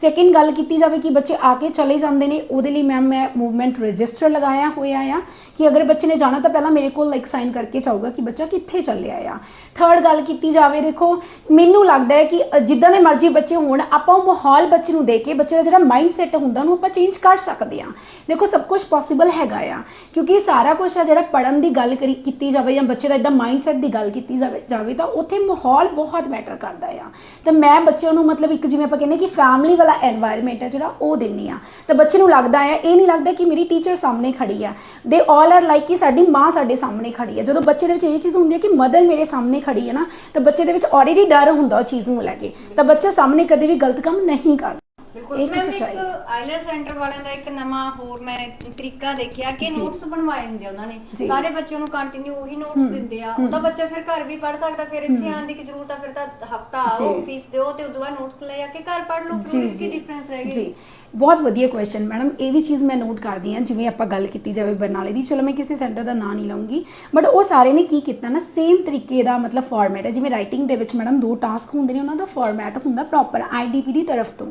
ਸੈਕਿੰਡ ਗੱਲ ਕੀਤੀ ਜਾਵੇ ਕਿ ਬੱਚੇ ਆ ਕੇ ਚਲੇ ਜਾਂਦੇ ਨੇ, ਉਹਦੇ ਲਈ ਮੈਮ ਮੈਂ ਮੂਵਮੈਂਟ ਰਜਿਸਟਰ ਲਗਾਇਆ ਹੋਇਆ ਆ ਕਿ ਅਗਰ ਬੱਚੇ ਨੇ ਜਾਣਾ ਤਾਂ ਪਹਿਲਾਂ ਮੇਰੇ ਕੋਲ ਲਾਈਕ ਸਾਈਨ ਕਰਕੇ ਜਾਊਗਾ ਕਿ ਬੱਚਾ ਕਿੱਥੇ ਚੱਲਿਆ ਆ। ਥਰਡ ਗੱਲ ਕੀਤੀ ਜਾਵੇ, ਦੇਖੋ, ਮੈਨੂੰ ਲੱਗਦਾ ਹੈ ਕਿ ਜਿੱਦਾਂ ਦੇ ਮਰਜ਼ੀ ਬੱਚੇ ਹੋਣ, ਆਪਾਂ ਉਹ ਮਾਹੌਲ ਬੱਚੇ ਨੂੰ ਦੇ ਕੇ, ਬੱਚੇ ਦਾ ਜਿਹੜਾ ਮਾਈਂਡ ਸੈਟ ਹੁੰਦਾ ਉਹਨੂੰ ਆਪਾਂ ਚੇਂਜ ਕਰ ਸਕਦੇ ਆ ਦੇਖੋ, ਸਭ ਕੁਝ ਪੋਸੀਬਲ ਹੈਗਾ ਆ, ਕਿਉਂਕਿ ਸਾਰਾ ਕੁਝ ਆ ਜਿਹੜਾ ਪੜਨ ਦੀ ਗੱਲ ਕਰੀ, ਕੀਤੀ ਜਾਵੇ ਜਾਂ ਬੱਚੇ ਦਾ ਇਦਾਂ ਮਾਈਂਡ ਸੈਟ ਦੀ ਗੱਲ ਕੀਤੀ ਜਾਵੇ ਜਾਵੇ ਤਾਂ ਉੱਥੇ ਮਾਹੌਲ ਬਹੁਤ ਮੈਟਰ ਕਰਦਾ ਆ। ਤਾਂ ਮੈਂ ਬੱਚਿਆਂ ਨੂੰ ਮਤਲਬ ਇੱਕ ਜਿਵੇਂ ਆਪਾਂ ਕਹਿੰਦੇ ਕਿ ਫੈਮਿਲੀ ਵਾਲਾ ਐਨਵਾਇਰਨਮੈਂਟ ਹੈ ਜਿਹੜਾ ਉਹ ਦਿੰਨੀ ਆ। ਤਾਂ ਬੱਚੇ ਨੂੰ ਲੱਗਦਾ ਹੈ ਇਹ ਨਹੀਂ ਲੱਗਦਾ ਕਿ ਮੇਰੀ ਟੀਚਰ ਸਾਹਮਣੇ ਖੜੀ ਆ। ਦੇ ਆਲ ਆਰ ਲਾਈਕ ਕਿ ਸਾਡੀ ਮਾਂ ਸਾਡੇ ਸਾਹਮਣੇ ਖੜੀ ਆ। ਜਦੋਂ ਬੱਚੇ ਦੇ ਵਿੱਚ ਇਹ ਚੀਜ਼ ਹੁੰਦੀ ਹੈ ਕਿ ਮਦਰ ਮੇਰੇ ਸਾਹਮਣੇ ਖੜੀ ਹੈ ਨਾ, ਤਾਂ ਬੱਚੇ ਦੇ ਵਿੱਚ ਆਲਰੇਡੀ ਡਰ ਹੁੰਦਾ ਉਹ ਚੀਜ਼ ਨੂੰ ਲੈ ਕੇ। ਤਾਂ ਬੱਚਾ ਸਾਹਮਣੇ ਕਦੇ ਵੀ ਗਲਤ ਕੰਮ ਨਹੀਂ ਕਰਦਾ। ਬਿਲਕੁਲ। ਇਹ ਮੈਂ ਇੱਕ ਆਈਲੈਂਡ ਸੈਂਟਰ ਵਾਲਿਆਂ ਦਾ ਇੱਕ ਨਵਾਂ ਹੋਰ ਮੈਂ ਤਰੀਕਾ ਦੇਖਿਆ ਕਿ ਨੋਟਸ ਬਣਵਾਏ ਹੁੰਦੇ ਉਹਨਾਂ ਨੇ। ਸਾਰੇ ਬੱਚਿਆਂ ਨੂੰ ਕੰਟੀਨਿਊ ਉਹੀ ਨੋਟਸ ਦਿੰਦੇ ਆ। ਉਹਦਾ ਬੱਚਾ ਫਿਰ ਘਰ ਵੀ ਪੜ ਸਕਦਾ ਫਿਰ ਇੱਥੇ ਆਉਣ ਦੀ ਕੀ ਜ਼ਰੂਰਤ ਆ ਫਿਰ ਤਾਂ ਹਫਤਾ ਆਓ ਜੀ। ਫੀਸ ਦਿਓ ਤੇ ਉਦੋਂ ਬਾਅਦ ਨੋਟਸ ਲੈ ਆ ਕੇ ਘਰ ਪੜ ਲਓ। ਫਿਰ ਜੀ ਕੀ ਜੀ। ਡਿਫਰੈਂਸ ਰਹਿ ਜੀ। ਗਈ ਬਹੁਤ ਵਧੀਆ ਕੁਐਸਚਨ ਮੈਡਮ ਇਹ ਵੀ ਚੀਜ਼ ਮੈਂ ਨੋਟ ਕਰਦੀ ਹਾਂ, ਜਿਵੇਂ ਆਪਾਂ ਗੱਲ ਕੀਤੀ ਜਾਵੇ ਬਰਨਾਲੇ ਦੀ, ਚਲੋ ਮੈਂ ਕਿਸੇ ਸੈਂਟਰ ਦਾ ਨਾਂ ਨਹੀਂ ਲਵਾਂਗੀ ਬਟ ਉਹ ਸਾਰੇ ਨੇ ਕੀ ਕੀਤਾ ਨਾ ਸੇਮ ਤਰੀਕੇ ਦਾ ਮਤਲਬ ਫਾਰਮੈਟ ਹੈ, ਜਿਵੇਂ ਰਾਈਟਿੰਗ ਦੇ ਵਿੱਚ ਮੈਡਮ ਦੋ ਟਾਸਕ ਹੁੰਦੇ ਨੇ, ਉਹਨਾਂ ਦਾ ਫਾਰਮੈਟ ਹੁੰਦਾ ਪ੍ਰੋਪਰ ਆਈਡੀਪੀ ਦੀ ਤਰਫ ਤੋਂ।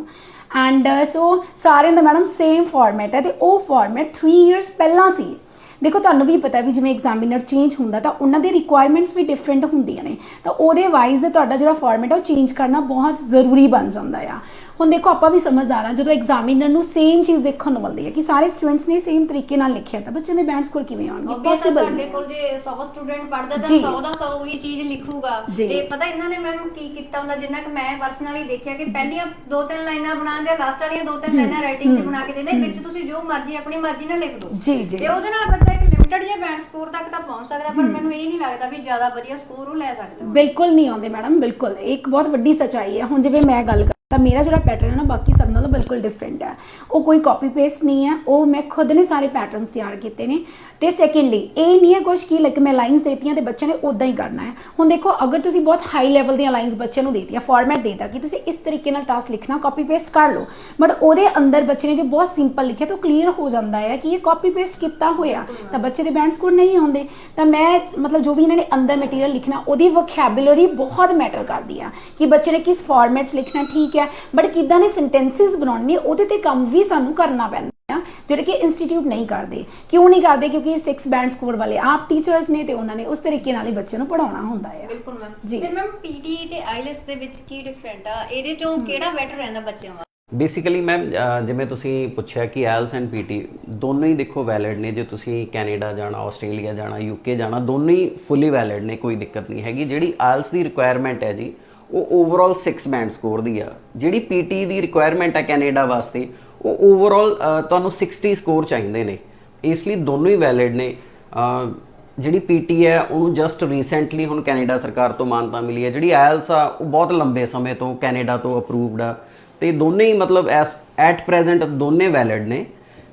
ਐਂਡ ਸੋ uh, ਸਾਰਿਆਂ ਦਾ ਮੈਡਮ ਸੇਮ ਫਾਰਮੈਟ ਹੈ, ਤੇ ਉਹ ਫਾਰਮੈਟ 3 ਇਅਰਸ ਪਹਿਲਾਂ ਸੀ। ਦੇਖੋ, ਤੁਹਾਨੂੰ ਵੀ ਪਤਾ ਵੀ ਜਿਵੇਂ ਐਗਜ਼ਾਮੀਨਰ ਚੇਂਜ ਹੁੰਦਾ, ਤਾਂ ਉਹਨਾਂ ਦੇ ਰਿਕੁਆਇਰਮੈਂਟਸ ਵੀ ਡਿਫਰੈਂਟ ਹੁੰਦੀਆਂ ਨੇ। ਤਾਂ ਉਹਦੇ ਵਾਈਜ਼ ਤੁਹਾਡਾ ਜਿਹੜਾ ਫਾਰਮੈਟ ਆ ਉਹ ਚੇਂਜ ਕਰਨਾ ਬਹੁਤ ਜ਼ਰੂਰੀ ਬਣ ਜਾਂਦਾ ਆ। ਹੁਣ ਦੇਖੋ ਆਪਾਂ ਵੀ ਸਮਝਦਾਰ ਹਾਂ ਜਦੋਂ ਐਗਜ਼ਾਮੀਨਰ ਨੂੰ ਸੇਮ ਚੀਜ਼ ਦੇਖਣ ਨੂੰ ਮਿਲਦੀ ਹੈ ਕਿ ਸਾਰੇ ਸਟੂਡੈਂਟਸ ਨੇ ਸੇਮ ਤਰੀਕੇ ਨਾਲ ਲਿਖਿਆ ਤਾਂ ਬੱਚੇ ਦੇ ਬੈਂਡ ਸਕੋਰ ਕਿਵੇਂ ਆਉਣਗੇ? Possible ਤੁਹਾਡੇ। ਕੋਲ ਜੇ 100 ਸਟੂਡੈਂਟ ਪੜਦਾ ਤਾਂ ਜੀ। 100 ਦਾ 100 ਉਹੀ ਚੀਜ਼ ਲਿਖੂਗਾ। ਤੇ ਪਤਾ ਇਹਨਾਂ ਨੇ ਮੈਮ ਕੀ ਕੀਤਾ ਹੁੰਦਾ ਜਿੰਨਾ ਕਿ ਮੈਂ ਪਰਸਨਲੀ ਦੇਖਿਆ ਕਿ ਪਹਿਲੀਆਂ ਦੋ ਤਿੰਨ ਲਾਈਨਾਂ ਬਣਾਉਂਦੇ ਲਾਸਟ ਵਾਲੀਆਂ ਦੋ ਤਿੰਨ ਲਾਈਨਾਂ ਰਾਈਟਿੰਗ ਤੇ ਬਣਾ ਕੇ ਦਿੰਦੇ ਵਿੱਚ ਤੁਸੀਂ ਜੋ ਮਰਜ਼ੀ ਆਪਣੀ ਮਰਜ਼ੀ ਨਾਲ ਲਿਖ ਦਿਓ ਜੀ ਜੀ। ਤੇ ਉਹਦੇ ਨਾਲ ਬੱਚਾ ਇੱਕ ਲਿਮਟਿਡ ਜਿਹਾ ਬੈਂਡ ਸਕੋਰ ਤੱਕ ਤਾਂ ਪਹੁੰਚ ਸਕਦਾ ਪਰ ਮੈਨੂੰ ਇਹ ਨਹੀਂ ਲੱਗਦਾ ਵੀ ਜ਼ਿਆਦਾ ਵਧੀਆ ਸਕੋਰ ਉਹ ਲੈ ਸਕਦਾ। ਬਿਲਕੁਲ ਨਹੀਂ ਆਉਂਦੇ ਮੈਡਮ ਬਿਲਕੁਲ। ਇੱਕ ਬਹੁਤ ਵੱਡੀ ਸਚਾਈ ਹੈ। ਹੁਣ ਜਿਵੇਂ ਮੈਂ ਗੱਲ ਤਾਂ ਮੇਰਾ ਜਿਹੜਾ ਪੈਟਰਨ ਹੈ ਨਾ, ਬਾਕੀ ਸਭ ਨਾਲੋਂ ਬਿਲਕੁਲ ਡਿਫਰੈਂਟ ਹੈ। ਉਹ ਕੋਈ ਕਾਪੀ ਪੇਸਟ ਨਹੀਂ ਹੈ। ਉਹ ਮੈਂ ਖੁਦ ਨੇ ਸਾਰੇ ਪੈਟਰਨਸ ਤਿਆਰ ਕੀਤੇ ਨੇ। ਤੇ ਸੈਕੰਡਲੀ ਇਹ ਨਹੀਂ ਹੈ ਕੁਝ ਕਿ ਲਾਈਕ ਮੈਂ ਲਾਈਨਸ ਦੇਤੀਆਂ ਤੇ ਬੱਚੇ ਨੇ ਉਦਾਂ ਹੀ ਕਰਨਾ ਹੈ। ਹੁਣ ਦੇਖੋ, ਅਗਰ ਤੁਸੀਂ ਬਹੁਤ ਹਾਈ ਲੈਵਲ ਦੀਆਂ ਲਾਈਨਸ ਬੱਚੇ ਨੂੰ ਦੇਤੀਆਂ ਫਾਰਮੈਟ ਦੇਤਾ ਕਿ ਤੁਸੀਂ ਇਸ ਤਰੀਕੇ ਨਾਲ ਟਾਸਕ ਲਿਖਣਾ ਕਾਪੀ ਪੇਸਟ ਕਰ ਲਓ। ਬਟ ਉਹਦੇ ਅੰਦਰ ਬੱਚੇ ਨੇ ਜੋ ਬਹੁਤ ਸਿੰਪਲ ਲਿਖਿਆ, ਤਾਂ ਕਲੀਅਰ ਹੋ ਜਾਂਦਾ ਹੈ ਕਿ ਇਹ ਕਾਪੀ ਪੇਸਟ ਕੀਤਾ ਹੋਇਆ। ਤਾਂ ਬੱਚੇ ਦੇ ਬੈਂਡ ਸਕੋਰ ਨਹੀਂ ਆਉਂਦੇ ਤਾਂ ਮੈਂ ਮਤਲਬ ਜੋ ਵੀ ਇਹਨਾਂ ਨੇ ਅੰਦਰ ਮਟੀਰੀਅਲ ਲਿਖਣਾ, ਉਹਦੀ ਵੋਕੈਬੁਲਰੀ ਬਹੁਤ ਮੈਟਰ ਕਰਦੀ ਆ। ਕਿ ਬੱਚੇ ਨੇ ਕਿਸ ਫਾਰਮੈਟ 'ਚ ਲਿਖਣਾ, ਠੀਕ ਹੈ ਬਟ ਕਿੱਦਾਂ ਦੇ ਸੈਂਟੈਂਸਸ ਬਣਾਉਣੇ ਨੇ ਉਹਦੇ ਤੇ ਕੰਮ ਵੀ ਸਾਨੂੰ ਕਰਨਾ ਪੈਂਦਾ ਆ ਜਿਹੜੇ ਕਿ ਇੰਸਟੀਚਿਊਟ ਨਹੀਂ ਕਰਦੇ। ਕਿਉਂ ਨਹੀਂ ਕਰਦੇ? ਕਿਉਂਕਿ 6 ਬੈਂਡ ਸਕੋਰ ਵਾਲੇ ਆਪ ਟੀਚਰਸ ਨੇ ਤੇ ਉਹਨਾਂ ਨੇ ਉਸ ਤਰੀਕੇ ਨਾਲ ਹੀ ਬੱਚੇ ਨੂੰ ਪੜਾਉਣਾ ਹੁੰਦਾ ਹੈ ਬਿਲਕੁਲ ਮੈਮ ਜੀ। ਤੇ ਮੈਮ ਪੀਟੀ ਤੇ ਆਈਲੈਟਸ ਦੇ ਵਿੱਚ ਕੀ ਡਿਫਰੈਂਟ ਆ? ਇਹਦੇ ਚੋਂ ਕਿਹੜਾ ਬੈਟਰ ਰਹਿੰਦਾ ਬੱਚਿਆਂ ਵਾਸਤੇ? ਬੇਸਿਕਲੀ ਮੈਮ ਜਿਵੇਂ ਤੁਸੀਂ ਪੁੱਛਿਆ ਕਿ ਆਇਲਸ ਐਂਡ ਪੀਟੀ ਦੋਨੋਂ ਹੀ ਦੇਖੋ ਵੈਲਿਡ ਨੇ ਜੇ ਤੁਸੀਂ ਕੈਨੇਡਾ ਜਾਣਾ ਆਸਟ੍ਰੇਲੀਆ ਜਾਣਾ ਯੂਕੇ ਜਾਣਾ ਦੋਨੋਂ ਹੀ ਫੁੱਲੀ ਵੈਲਿਡ ਨੇ ਕੋਈ ਦਿੱਕਤ ਨਹੀਂ ਹੈਗੀ। ਜਿਹੜੀ ਆਇਲਸ ਦੀ ਰਿਕੁਆਇਰਮੈਂਟ ਹੈ ਜੀ ਉਹ ਓਵਰਆਲ 6 ਬੈਂਡ ਸਕੋਰ ਦੀ ਆ। ਜਿਹੜੀ ਪੀਟੀ ਦੀ ਰਿਕੁਆਇਰਮੈਂਟ ਆ ਕੈਨੇਡਾ ਵਾਸਤੇ ਉਹ ਓਵਰਆਲ ਤੁਹਾਨੂੰ 60 ਸਕੋਰ ਚਾਹੀਦੇ ਨੇ। ਇਸ ਲਈ ਦੋਨੋਂ ਹੀ ਵੈਲਿਡ ਨੇ। ਅਹ, ਜਿਹੜੀ ਪੀਟੀ ਹੈ ਉਹਨੂੰ ਜਸਟ ਰੀਸੈਂਟਲੀ ਹੁਣ ਕੈਨੇਡਾ ਸਰਕਾਰ ਤੋਂ ਮਾਨਤਾ ਮਿਲੀ ਹੈ। ਜਿਹੜੀ ਆਇਲਸ ਆ ਉਹ ਬਹੁਤ ਲੰਬੇ ਸਮੇਂ ਤੋਂ ਕੈਨੇਡਾ ਤੋਂ ਅਪਰੂਵਡ ਆ। ਤੇ ਦੋਨੇ ਹੀ ਮਤਲਬ ਐਸ ਐਟ ਪ੍ਰੈਜ਼ੈਂਟ ਦੋਨੇ ਵੈਲਿਡ ਨੇ।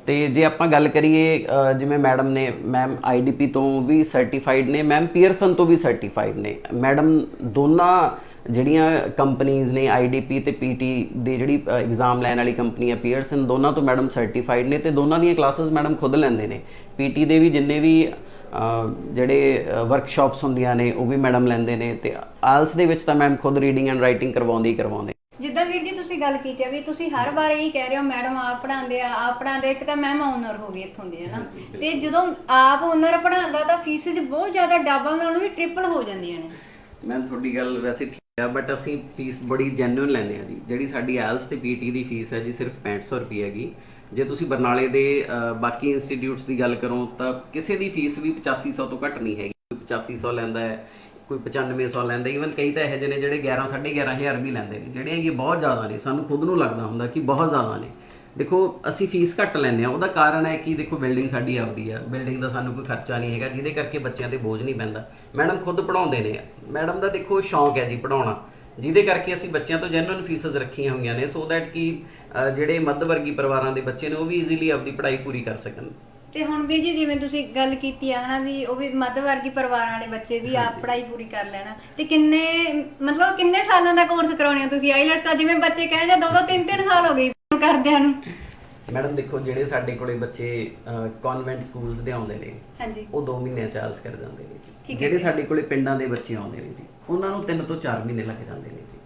ਤੇ ਜੇ ਆਪਾਂ ਗੱਲ ਕਰੀਏ ਜਿਵੇਂ ਮੈਡਮ ਨੇ ਮੈਮ ਆਈਡੀਪੀ ਤੋਂ ਵੀ ਸਰਟੀਫਾਈਡ ਨੇ ਮੈਮ ਪੀਅਰਸਨ ਤੋਂ ਵੀ ਸਰਟੀਫਾਈਡ ਨੇ। ਮੈਡਮ ਦੋਨਾਂ ਜਿਹੜੀਆਂ ਕੰਪਨੀਆਂ ਨੇ ਆਈਡੀਪੀ ਤੇ ਪੀਟੀ ਦੇ ਜਿਹੜੀ ਐਗਜ਼ਾਮ ਲੈਣ ਵਾਲੀ ਕੰਪਨੀ ਹੈ ਪੀਅਰਸਨ ਦੋਨਾਂ ਤੋਂ ਮੈਡਮ ਸਰਟੀਫਾਈਡ ਨੇ ਤੇ ਦੋਨਾਂ ਦੀਆਂ ਕਲਾਸਿਸ ਮੈਡਮ ਖੁਦ ਲੈਂਦੇ ਨੇ। ਪੀਟੀ ਦੇ ਵੀ ਜਿੰਨੇ ਵੀ ਜਿਹੜੇ ਵਰਕਸ਼ਾਪਸ ਹੁੰਦੀਆਂ ਨੇ ਉਹ ਵੀ ਮੈਡਮ ਲੈਂਦੇ ਨੇ ਤੇ ਆਇਲਸ ਦੇ ਵਿੱਚ ਤਾਂ ਮੈਮ ਖੁਦ ਰੀਡਿੰਗ ਐਂਡ ਰਾਈਟਿੰਗ ਕਰਵਾਉਂਦੇ ਕਰਵਾਉਂਦੇ। ਜਿੱਦਾਂ ਵੀਰ ਜੀ ਤੁਸੀਂ ਗੱਲ ਕੀਤੀ ਆ ਵੀ ਤੁਸੀਂ ਹਰ ਵਾਰ ਇਹੀ ਕਹਿ ਰਹੇ ਹੋ ਮੈਡਮ ਆਪ ਪੜਾਉਂਦੇ ਆ ਆਪ ਪੜਾਉਂਦੇ ਇੱਕ ਤਾਂ ਮੈਮ ਓਨਰ ਹੋ ਗਈ ਇੱਥੋਂ ਦੀ ਹੈ ਨਾ ਤੇ ਜਦੋਂ ਆਪ ਓਨਰ ਪੜਾਉਂਦਾ ਤਾਂ ਫੀਸ ਚ ਬਹੁਤ ਜ਼ਿਆਦਾ ਡਬਲ ਨਾਲੋਂ ਵੀ ਟ੍ਰਿਪਲ ਹੋ ਜਾਂਦੀਆਂ ਨੇ। ਮੈਮ ਤੁਹਾਡੀ ਗੱਲ ਵੈਸੇ ਠੀਕ ਆ ਬਟ ਅਸੀਂ ਫੀਸ ਬੜੀ ਜੈਨੂਇਨ ਲੈਂਦੇ ਆ ਜੀ। ਜਿਹੜੀ ਸਾਡੀ ਆਇਲਸ ਤੇ ਪੀਟੀ ਦੀ ਫੀਸ ਹੈ ਜੀ ਸਿਰਫ 6500 ਰੁਪਏ ਹੈਗੀ। ਜੇ ਤੁਸੀਂ ਬਰਨਾਲੇ ਦੇ ਅਹ, ਬਾਕੀ ਇੰਸਟੀਟਿਊਟਸ ਦੀ ਗੱਲ ਕਰੋ ਤਾਂ ਕਿਸੇ ਦੀ ਫੀਸ ਵੀ 8500 ਤੋਂ ਘੱਟ ਨਹੀਂ ਹੈਗੀ। ਕੋਈ 8500 ਲੈਂਦਾ ਹੈ ਕੋਈ 9500 ਲੈਂਦਾ ਈਵਨ ਕਈ ਤਾਂ ਇਹੋ ਜਿਹੇ ਨੇ ਜਿਹੜੇ 11 11500 ਵੀ ਲੈਂਦੇ ਨੇ। ਜਿਹੜੇ ਇਹ ਬਹੁਤ ਜ਼ਿਆਦਾ ਨੇ ਸਾਨੂੰ ਖੁਦ ਨੂੰ ਲੱਗਦਾ ਹੁੰਦਾ ਕਿ ਬਹੁਤ ਜ਼ਿਆਦਾ ਨੇ। ਦੇਖੋ ਅਸੀਂ ਫੀਸ ਘੱਟ ਲੈਂਦੇ ਆ ਉਹਦਾ ਕਾਰਨ ਹੈ ਕਿ ਦੇਖੋ ਬਿਲਡਿੰਗ ਸਾਡੀ ਆਪਦੀ ਆ। ਬਿਲਡਿੰਗ ਦਾ ਸਾਨੂੰ ਕੋਈ ਖਰਚਾ ਨਹੀਂ ਹੈਗਾ ਜਿਹਦੇ ਕਰਕੇ ਬੱਚਿਆਂ ਤੇ ਬੋਝ ਨਹੀਂ ਪੈਂਦਾ। ਮੈਡਮ ਖੁਦ ਪੜਾਉਂਦੇ ਨੇ। ਮੈਡਮ ਦਾ ਦੇਖੋ ਸ਼ੌਂਕ ਹੈ ਜੀ ਪੜਾਉਣਾ ਜਿਹਦੇ ਕਰਕੇ ਅਸੀਂ ਬੱਚਿਆਂ ਤੋਂ ਜੈਨੂਇਨ ਫੀਸਸ ਰੱਖੀਆਂ ਹੋਈਆਂ ਨੇ ਸੋ ਦੈਟ ਕਿ ਜਿਹੜੇ ਮੱਧ ਵਰਗੀ ਪਰਿਵਾਰਾਂ ਦੇ ਬੱਚੇ ਨੇ ਉਹ ਵੀ ਈਜ਼ੀਲੀ ਆਪਦੀ ਪੜ੍ਹਾਈ ਪੂਰੀ ਕਰ ਸਕਣ। ਤੇ ਹੁਣ ਵੀਰ ਜੀ ਜਿਵੇਂ ਤੁਸੀਂ ਗੱਲ ਕੀਤੀ ਆ ਹਨਾ ਵੀ ਉਹ ਵੀ ਮੱਧ ਵਰਗੀ ਪਰਿਵਾਰਾਂ ਵਾਲੇ ਬੱਚੇ ਵੀ ਆਪ ਪੜ੍ਹਾਈ ਪੂਰੀ ਕਰ ਲੈਣਾ। ਤੇ ਕਿੰਨੇ ਮਤਲਬ ਕਿੰਨੇ ਸਾਲਾਂ ਦਾ ਕੋਰਸ ਕਰਾਉਣੇ ਹੋ ਤੁਸੀਂ? ਆਈਲੈਟਸ ਦਾ ਜਿਵੇਂ ਬੱਚੇ ਕਹਿੰਦੇ ਦੋ ਦੋ ਤਿੰਨ ਤਿੰਨ ਸਾਲ ਹੋ ਗਏ ਕਰਦਿਆਂ ਨੂੰ। ਮੈਡਮ ਦੇਖੋ ਜਿਹੜੇ ਸਾਡੇ ਕੋਲੇ ਬੱਚੇ ਕਨਵੈਂਟ ਸਕੂਲਸ ਦੇ ਆਉਂਦੇ ਨੇ ਹਾਂਜੀ। ਉਹ 2 ਮਹੀਨਿਆਂ ਚ ਆਇਲਸ ਕਰ ਜਾਂਦੇ ਨੇ ਜੀ। ਠੀਕ ਹੈ। ਜਿਹੜੇ। ਸਾਡੇ ਕੋਲੇ ਪਿੰਡਾਂ ਦੇ ਬੱਚੇ ਆਉਂਦੇ ਨੇ ਜੀ ਉਹਨਾਂ ਨੂੰ 3 ਤੋਂ 4 ਮਹੀਨੇ ਲੱਗ ਜਾਂਦੇ ਨੇ ਜੀ।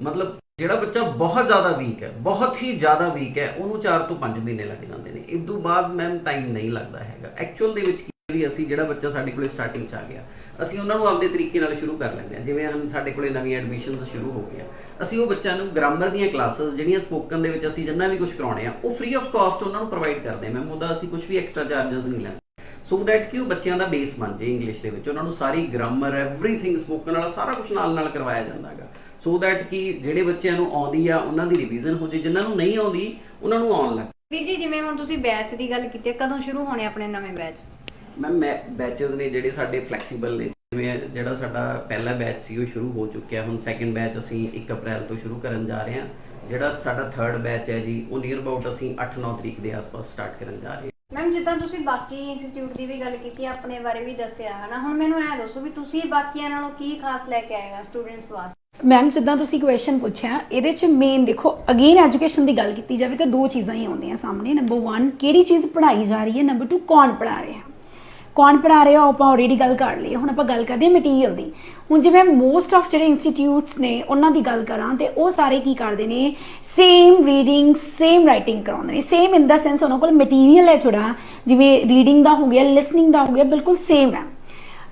ਮਤਲਬ ਜਿਹੜਾ ਬੱਚਾ ਬਹੁਤ ਜ਼ਿਆਦਾ ਵੀਕ ਹੈ ਬਹੁਤ ਹੀ ਜ਼ਿਆਦਾ ਵੀਕ ਹੈ ਉਹਨੂੰ 4 ਤੋਂ 5 ਮਹੀਨੇ ਲੱਗ ਜਾਂਦੇ ਨੇ। ਇਸ ਤੋਂ ਬਾਅਦ ਮੈਮ ਟਾਈਮ ਨਹੀਂ ਲੱਗਦਾ ਹੈਗਾ। ਐਕਚੁਅਲ ਦੇ ਵਿੱਚ ਕੀ ਵੀ ਅਸੀਂ ਜਿਹੜਾ ਬੱਚਾ ਸਾਡੇ ਕੋਲੇ ਸਟਾਰਟਿੰਗ ਚ ਆ ਗਿਆ, ਅਸੀਂ ਉਹਨਾਂ ਨੂੰ ਆਪਦੇ ਤਰੀਕੇ ਨਾਲ ਸ਼ੁਰੂ ਕਰ ਲੈਂਦੇ ਹਾਂ। ਜਿਵੇਂ ਹੁਣ ਸਾਡੇ ਕੋਲੇ ਨਵੀਂ ਐਡਮਿਸ਼ਨਸ ਸ਼ੁਰੂ ਹੋ ਗਈਆਂ। ਅਸੀਂ ਉਹ ਬੱਚਿਆਂ ਨੂੰ ਗ੍ਰਾਮਰ ਦੀਆਂ ਕਲਾਸਿਸ ਜਿਹੜੀਆਂ ਸਪੋਕਨ ਦੇ ਵਿੱਚ ਅਸੀਂ ਜਿੰਨਾ ਵੀ ਕੁਝ ਕਰਾਉਣੇ ਆ, ਉਹ ਫ੍ਰੀ ਆਫ ਕਾਸਟ ਉਹਨਾਂ ਨੂੰ ਪ੍ਰੋਵਾਈਡ ਕਰਦੇ ਹਾਂ। ਮੈਮ, ਉਹਦਾ ਅਸੀਂ ਕੁਝ ਵੀ ਐਕਸਟਰਾ ਚਾਰजेस ਨਹੀਂ ਲੈਂਦੇ। ਸੋ ਦੈਟ ਕਿ ਉਹ ਬੱਚਿਆਂ ਦਾ ਬੇਸ ਬਣ ਜੇ ਇੰਗਲਿਸ਼ ਦੇ ਵਿੱਚ। ਉਹਨਾਂ ਨੂੰ ਸਾਰੀ ਗ੍ਰਾਮਰ ਐਵਰੀਥਿੰਗ ਸਪੋਕਨ ਵਾਲਾ ਸਾਰਾ ਕੁਝ ਨਾਲ ਨਾਲ ਕਰਵਾਇਆ ਜਾਂਦਾ ਹੈਗਾ। ਸੋ ਦੈਟ ਕਿ ਜਿਹੜੇ ਬੱਚਿਆਂ ਨੂੰ ਆਉਂਦੀ ਆ, ਉਹਨਾਂ ਦੀ ਰਿਵੀਜ਼ਨ ਹੋ ਜੇ ਜਿਨ੍ਹਾਂ ਨੂੰ ਨਹੀਂ ਆਉਂਦੀ, ਉਹਨਾਂ ਨੂੰ ਆਉਣ ਲੱਗ ਵੀਰ ਜੀ, ਜਿਵੇਂ ਹੁਣ ਤੁਸੀਂ ਬੈਚ ਦੀ ਗੱਲ ਕੀਤੀ ਹੈ, ਕਦੋਂ ਸ਼ੁਰੂ ਹੋਣੇ ਆਪਣੇ ਨਵੇਂ ਬੈਚ ਮੈਮ ਮੈਂ ਬੈਚਸ ਨੇ ਜਿਹੜੇ ਸਾਡੇ ਫਲੈਕਸੀਬਲ ਨੇ ਜਿਵੇਂ ਜਿਹੜਾ ਸਾਡਾ ਪਹਿਲਾ ਬੈਚ ਸੀ ਉਹ ਸ਼ੁਰੂ ਹੋ ਚੁੱਕਿਆ ਹੁਣ ਸੈਕੰਡ ਬੈਚ ਅਸੀਂ 1 ਅਪ੍ਰੈਲ ਤੋਂ ਸ਼ੁਰੂ ਕਰਨ ਜਾ ਰਹੇ ਹਾਂ। ਜਿਹੜਾ ਸਾਡਾ ਥਰਡ ਬੈਚ ਹੈ ਜੀ ਉਹ ਨੀਅਰ ਅਬਾਊਟ ਅਸੀਂ 8-9 ਤਰੀਕ ਦੇ ਆਸ-ਪਾਸ ਸਟਾਰਟ ਕਰਨ ਜਾ ਰਹੇ ਹਾਂ। ਮੈਮ ਜਿੱਦਾਂ ਤੁਸੀਂ ਬਾਕੀ ਇੰਸਟੀਚਿਊਟ ਦੀ ਵੀ ਗੱਲ ਕੀਤੀ ਆਪਣੇ ਬਾਰੇ ਵੀ ਦੱਸਿਆ ਹਨਾ? ਹੁਣ ਮੈਨੂੰ ਐ ਦੱਸੋ ਵੀ ਤੁਸੀਂ ਬਾਕੀਆਂ ਨਾਲੋਂ ਕੀ ਖਾਸ ਲੈ ਕੇ ਆਏ ਹੋ ਸਟੂਡੈਂਟਸ ਵਾਸਤੇ? ਮੈਮ ਜਿੱਦਾਂ ਤੁਸੀਂ ਕੁਐਸਚਨ ਪੁੱਛਿਆ ਇਹਦੇ ਚ ਮੇਨ ਦੇਖੋ ਅਗੇਨ ਐਜੂਕੇਸ਼ਨ ਦੀ ਗੱਲ ਕੀਤੀ ਜਾਵੇ ਤਾਂ ਦੋ ਚੀਜ਼ਾਂ ਹੀ ਆਉਂਦੀਆਂ ਸਾਹਮਣੇ. ਨੰਬਰ 1 ਕਿਹੜੀ ਚੀਜ਼ ਪੜ੍ਹਾਈ ਜਾ ਰਹੀ ਹੈ? ਨੰਬਰ 2 ਕੌਣ ਪੜ੍ਹਾ ਰਿਹਾ? ਕੌਣ ਪੜ੍ਹਾ ਰਿਹਾ ਉਹ ਆਪਾਂ ਆਲਰੇਡੀ ਗੱਲ ਕਰ ਲਈ ਹੁਣ ਆਪਾਂ ਗੱਲ ਕਰਦੇ ਹਾਂ ਮਟੀਰੀਅਲ ਦੀ। ਹੁਣ ਜਿਵੇਂ ਮੋਸਟ ਆਫ ਜਿਹੜੇ ਇੰਸਟੀਟਿਊਟਸ ਨੇ, ਉਹਨਾਂ ਦੀ ਗੱਲ ਕਰਾਂ ਤੇ ਉਹ ਸਾਰੇ ਕੀ ਕਰਦੇ ਨੇ? ਸੇਮ ਰੀਡਿੰਗ ਸੇਮ ਰਾਈਟਿੰਗ ਕਰਾਉਂਦੇ ਨੇ। ਸੇਮ ਇਨ ਦਾ ਸੈਂਸ ਉਹਨਾਂ ਕੋਲ ਮਟੀਰੀਅਲ ਹੈ ਥੋੜਾ ਜਿਵੇਂ ਰੀਡਿੰਗ ਦਾ ਹੋ ਗਿਆ ਲਿਸਨਿੰਗ ਦਾ ਹੋ ਗਿਆ, ਬਿਲਕੁਲ ਸੇਮ ਹੈ।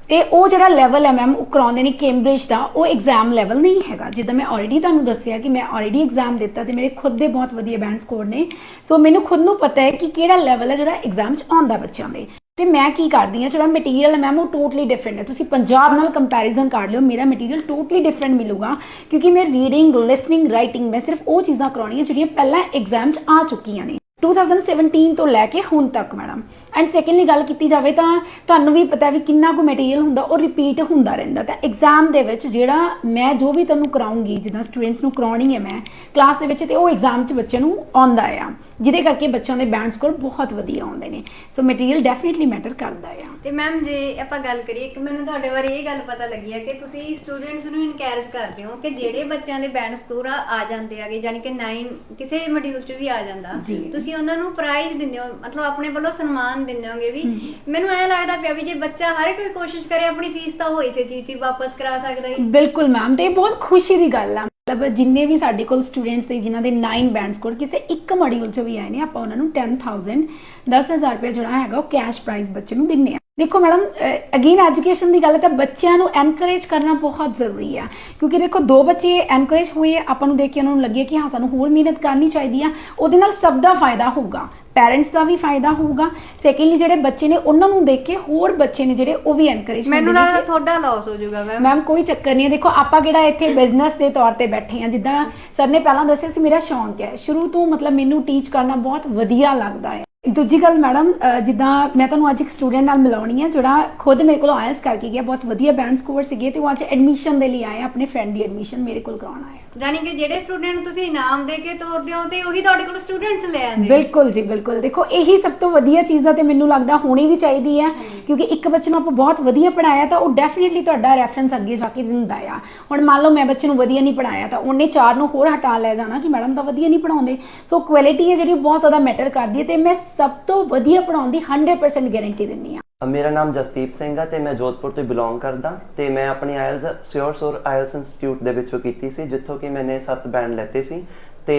ਤੇ ਉਹ ਜਿਹੜਾ ਲੈਵਲ ਹੈ ਮੈਮ ਉਹ ਕਰਾਉਂਦੇ ਨੇ ਕੈਂਬਰਿਜ ਦਾ, ਉਹ ਐਗਜ਼ਾਮ ਲੈਵਲ ਨਹੀਂ ਹੈਗਾ। ਜਿੱਦਾਂ ਮੈਂ ਆਲਰੇਡੀ ਤੁਹਾਨੂੰ ਦੱਸਿਆ ਕਿ ਮੈਂ ਆਲਰੇਡੀ ਐਗਜ਼ਾਮ ਦਿੱਤਾ ਤੇ ਮੇਰੇ ਖੁਦ ਦੇ ਬਹੁਤ ਵਧੀਆ ਬੈਂਡ ਸਕੋਰ ਨੇ। ਸੋ ਮੈਨੂੰ ਖੁਦ ਨੂੰ ਪਤਾ ਹੈ ਕਿ ਕਿਹੜਾ ਲੈਵਲ ਹੈ ਜਿਹੜਾ ਐਗਜ਼ਾਮ 'ਚ ਆਉਂਦਾ ਬੱਚਿਆਂ ਦੇ। ਤੇ ਮੈਂ ਕੀ ਕਰਦੀ ਹਾਂ? ਜਿਹੜਾ ਮਟੀਰੀਅਲ ਹੈ ਮੈਮ ਉਹ ਟੋਟਲੀ ਡਿਫਰੈਂਟ ਹੈ। ਤੁਸੀਂ ਪੰਜਾਬ ਨਾਲ ਕੰਪੈਰੀਜ਼ਨ ਕਰ ਲਿਓ, ਮੇਰਾ ਮਟੀਰੀਅਲ ਟੋਟਲੀ ਡਿਫਰੈਂਟ ਮਿਲੂਗਾ, ਕਿਉਂਕਿ ਮੈਂ ਰੀਡਿੰਗ ਲਿਸਨਿੰਗ ਰਾਈਟਿੰਗ ਮੈਂ ਸਿਰਫ ਉਹ ਚੀਜ਼ਾਂ ਕਰਾਉਣੀਆਂ ਜਿਹੜੀਆਂ ਪਹਿਲਾਂ ਐਗਜ਼ਾਮ 'ਚ ਆ ਚੁੱਕੀਆਂ ਨੇ। 2017 ਤੋਂ ਲੈ ਕੇ ਹੁਣ ਤੱਕ ਮੈਡਮ ਐਂਡ ਸੈਕੰਡਲੀ ਗੱਲ ਕੀਤੀ ਜਾਵੇ ਤਾਂ ਤੁਹਾਨੂੰ ਵੀ ਪਤਾ ਵੀ ਕਿੰਨਾ ਕੁ ਮਟੀਰੀਅਲ ਹੁੰਦਾ ਉਹ ਰਿਪੀਟ ਹੁੰਦਾ ਰਹਿੰਦਾ। ਤਾਂ ਐਗਜ਼ਾਮ ਦੇ ਵਿੱਚ ਜਿਹੜਾ ਮੈਂ ਜੋ ਵੀ ਤੁਹਾਨੂੰ ਕਰਾਉਂਗੀ ਜਿੱਦਾਂ ਸਟੂਡੈਂਟਸ ਨੂੰ ਕਰਾਉਣੀ ਹੈ ਮੈਂ ਕਲਾਸ ਦੇ ਵਿੱਚ ਤੇ ਉਹ ਐਗਜ਼ਾਮ 'ਚ ਬੱਚਿਆਂ ਨੂੰ ਆਉਂਦਾ ਆ। ਜਿਹਦੇ ਕਰਕੇ ਬੱਚਿਆਂ ਦੇ ਬੈਂਡ ਸਕੋਰ ਬਹੁਤ ਵਧੀਆ ਆਉਂਦੇ ਨੇ। ਸੋ ਮਟੀਰੀਅਲ ਡੈਫੀਨਿਟਲੀ ਮੈਟਰ ਕਰਦਾ ਆ। ਤੇ ਮੈਮ ਜੇ ਆਪਾਂ ਗੱਲ ਕਰੀਏ ਕਿ ਮੈਨੂੰ ਤੁਹਾਡੇ ਬਾਰੇ ਇਹ ਗੱਲ ਪਤਾ ਲੱਗੀ ਹੈ ਕਿ ਤੁਸੀਂ ਸਟੂਡੈਂਟਸ ਨੂੰ ਇਨਕਰੇਜ ਕਰਦੇ ਹੋ ਕਿ ਜਿਹੜੇ ਬੱਚਿਆਂ ਦੇ ਬੈਂਡ ਸਕੋਰ ਆ ਆ ਜਾਂਦੇ ਆਗੇ ਯਾਨੀ ਕਿ 9 ਕਿਸੇ ਮੋਡਿਊਲ 'ਚ ਵੀ ਆ ਜਾਂਦਾ। ਤੁਸੀਂ ਉਹਨਾਂ ਨੂੰ ਪ੍ਰਾਈਜ਼ ਦਿੰਦੇ ਹੋ ਮਤਲਬ ਆਪਣੇ ਵੱਲੋਂ ਸਨਮਾਨ ਦਿੰਦੇ ਹੋਗੇ ਵੀ ਮੈਨੂੰ ਐ ਲੱਗਦਾ ਪਿਆ ਵੀ ਜੇ ਬੱਚਾ ਹਰ ਕੋਈ ਕੋਸ਼ਿਸ਼ ਕਰੇ ਆਪਣੀ ਫੀਸ ਤਾਂ ਹੋ ਇਸੇ ਚੀਜ਼ ਵਾਪਸ ਕਰਾ ਸਕਦਾ ਹੈ ਬਿਲਕੁਲ ਮੈਮ ਤੇ ਇਹ ਬਹੁਤ ਖੁਸ਼ੀ ਦੀ ਗੱਲ ਆ। ਮਤਲਬ ਜਿੰਨੇ ਵੀ ਸਾਡੇ ਕੋਲ ਸਟੂਡੈਂਟਸ ਨੇ ਜਿਨ੍ਹਾਂ ਦੇ 9 ਬੈਂਡ ਸਕੋਰ ਕਿਸੇ ਇੱਕ ਮੋਡਿਊਲ 'ਚ ਵੀ ਆਏ ਨੇ ਆਪਾਂ ਉਹਨਾਂ ਨੂੰ 10000 10000 ਰੁਪਏ ਜਿਹੜਾ ਹੈਗਾ ਉਹ ਕੈਸ਼ ਪ੍ਰਾਈਜ਼ ਬੱਚੇ ਨੂੰ ਦਿੰਨੇ ਆ। ਦੇਖੋ ਮੈਡਮ ਅਗੇਨ ਐਜੂਕੇਸ਼ਨ ਦੀ ਗੱਲ ਹੈ ਤਾਂ ਬੱਚਿਆਂ ਨੂੰ ਐਨਕਰੇਜ ਕਰਨਾ ਬਹੁਤ ਜ਼ਰੂਰੀ ਆ। ਕਿਉਂਕਿ ਦੇਖੋ ਦੋ ਬੱਚੇ ਐਨਕਰੇਜ ਹੋਏ ਆਪਾਂ ਨੂੰ ਦੇਖ ਕੇ ਉਹਨਾਂ ਨੂੰ ਲੱਗੇ ਕਿ ਹਾਂ ਸਾਨੂੰ ਹੋਰ ਮਿਹਨਤ ਕਰਨੀ ਚਾਹੀਦੀ ਆ ਉਹਦੇ ਨਾਲ ਸਭ ਦਾ ਫਾਇਦਾ ਹੋਊਗਾ ਪੈਰੈਂਟਸ ਦਾ ਵੀ ਫਾਇਦਾ ਹੋਊਗਾ। ਸੈਕੰਡਲੀ ਜਿਹੜੇ ਬੱਚੇ ਨੇ ਉਹਨਾਂ ਨੂੰ ਦੇਖ ਕੇ ਹੋਰ ਬੱਚੇ ਨੇ ਜਿਹੜੇ ਉਹ ਵੀ ਐਨਕਰੇਜ ਮੈਨੂੰ ਲੱਗਦਾ ਤੁਹਾਡਾ ਲਾਸ ਹੋ ਜਾਊਗਾ ਮੈਮ ਮੈਮ ਕੋਈ ਚੱਕਰ ਨਹੀਂ ਹੈ। ਦੇਖੋ ਆਪਾਂ ਕਿਹੜਾ ਇੱਥੇ ਬਿਜ਼ਨਸ ਦੇ ਤੌਰ ਤੇ ਬੈਠੇ ਆ ਜਿੱਦਾਂ ਸਰ ਨੇ ਪਹਿਲਾਂ ਦੱਸਿਆ ਸੀ ਮੇਰਾ ਸ਼ੌਂਕ ਹੈ। ਸ਼ੁਰੂ ਤੋਂ ਮਤਲਬ ਮੈਨੂੰ ਟੀਚ ਕਰਨਾ ਬਹੁਤ ਵਧੀਆ ਲੱਗਦਾ ਹੈ। ਦੂਜੀ ਗੱਲ ਮੈਡਮ ਜਿੱਦਾਂ ਮੈਂ ਤੁਹਾਨੂੰ ਅੱਜ ਇੱਕ ਸਟੂਡੈਂਟ ਨਾਲ ਮਿਲਾਉਣੀ ਹੈ ਜਿਹੜਾ ਖੁਦ ਮੇਰੇ ਕੋਲ ਆਇਲਸ ਕਰਕੇ ਗਿਆ ਬਹੁਤ ਵਧੀਆ ਬੈਂਡ ਸਕੋਰ ਸੀਗੇ ਤੇ ਉਹ ਅੱਜ ਐਡਮਿਸ਼ਨ ਦੇ ਲਈ ਆਏ ਆਪਣੇ ਫਰੈਂਡ ਦੀ ਐਡਮਿਸ਼ਨ ਮੇਰੇ ਕੋਲ ਕਰਾਉਣ ਆਏ ਆ। ਯਾਨੀ ਕਿ ਜਿਹੜੇ ਸਟੂਡੈਂਟ ਨੂੰ ਤੁਸੀਂ ਇਨਾਮ ਦੇ ਕੇ ਤੋਰਦੇ ਹੋ ਤੇ ਉਹੀ ਤੁਹਾਡੇ ਕੋਲ ਸਟੂਡੈਂਟਸ ਲੈ ਆਉਂਦੇ ਬਿਲਕੁਲ ਜੀ ਬਿਲਕੁਲ। ਦੇਖੋ ਇਹੀ ਸਭ ਤੋਂ ਵਧੀਆ ਚੀਜ਼ ਆ ਤੇ ਮੈਨੂੰ ਲੱਗਦਾ ਹੋਣੀ ਵੀ ਚਾਹੀਦੀ ਹੈ ਕਿਉਂਕਿ ਇੱਕ ਬੱਚੇ ਨੂੰ ਆਪਾਂ ਬਹੁਤ ਵਧੀਆ ਪੜਾਇਆ ਤਾਂ ਉਹ ਡੈਫੀਨਿਟਲੀ ਤੁਹਾਡਾ ਰੈਫਰੈਂਸ ਅੱਗੇ ਜਾ ਕੇ ਦਿੰਦਾ ਆ। ਹੁਣ ਮੰਨ ਲਓ ਮੈਂ ਬੱਚੇ ਨੂੰ ਵਧੀਆ ਨਹੀਂ ਪੜਾਇਆ ਤਾਂ ਉਹਨੇ ਚਾਰ ਨੂੰ ਹੋਰ ਹਟਾ ਲੈ ਜਾਣਾ ਕਿ ਮੈਡਮ ਤਾਂ ਵਧੀਆ ਨਹੀਂ ਪੜਾਉਂਦੇ ਸੋ ਕੁਆਲਿਟੀ ਹੈ ਜਿਹੜੀ ਬਹੁਤ ਜ਼ਿਆਦਾ ਮੈਟਰ ਕਰਦੀ ਹੈ ਤੇ ਮੈਂ ਸਭ ਤੋਂ ਵਧੀਆ ਪੜਾਉਣ ਦੀ 100% ਗਾਰੰਟੀ ਦਿੰਦੀ ਆ ਮੇਰਾ ਨਾਮ ਜਸਦੀਪ ਸਿੰਘ ਆ ਤੇ ਮੈਂ ਜੋਧਪੁਰ ਤੋਂ ਬਿਲੋਂਗ ਕਰਦਾ। ਤੇ ਮੈਂ ਆਪਣੀ ਆਇਲਸ, ਸਿਓਰ ਸੋਰ ਆਇਲਸ ਇੰਸਟੀਚਿਊਟ ਦੇ ਵਿੱਚੋਂ ਕੀਤੀ ਸੀ, ਜਿੱਥੋਂ ਕਿ ਮੈਨੇ 7 ਬੈਂਡ ਲੈਤੇ ਸੀ। ਤੇ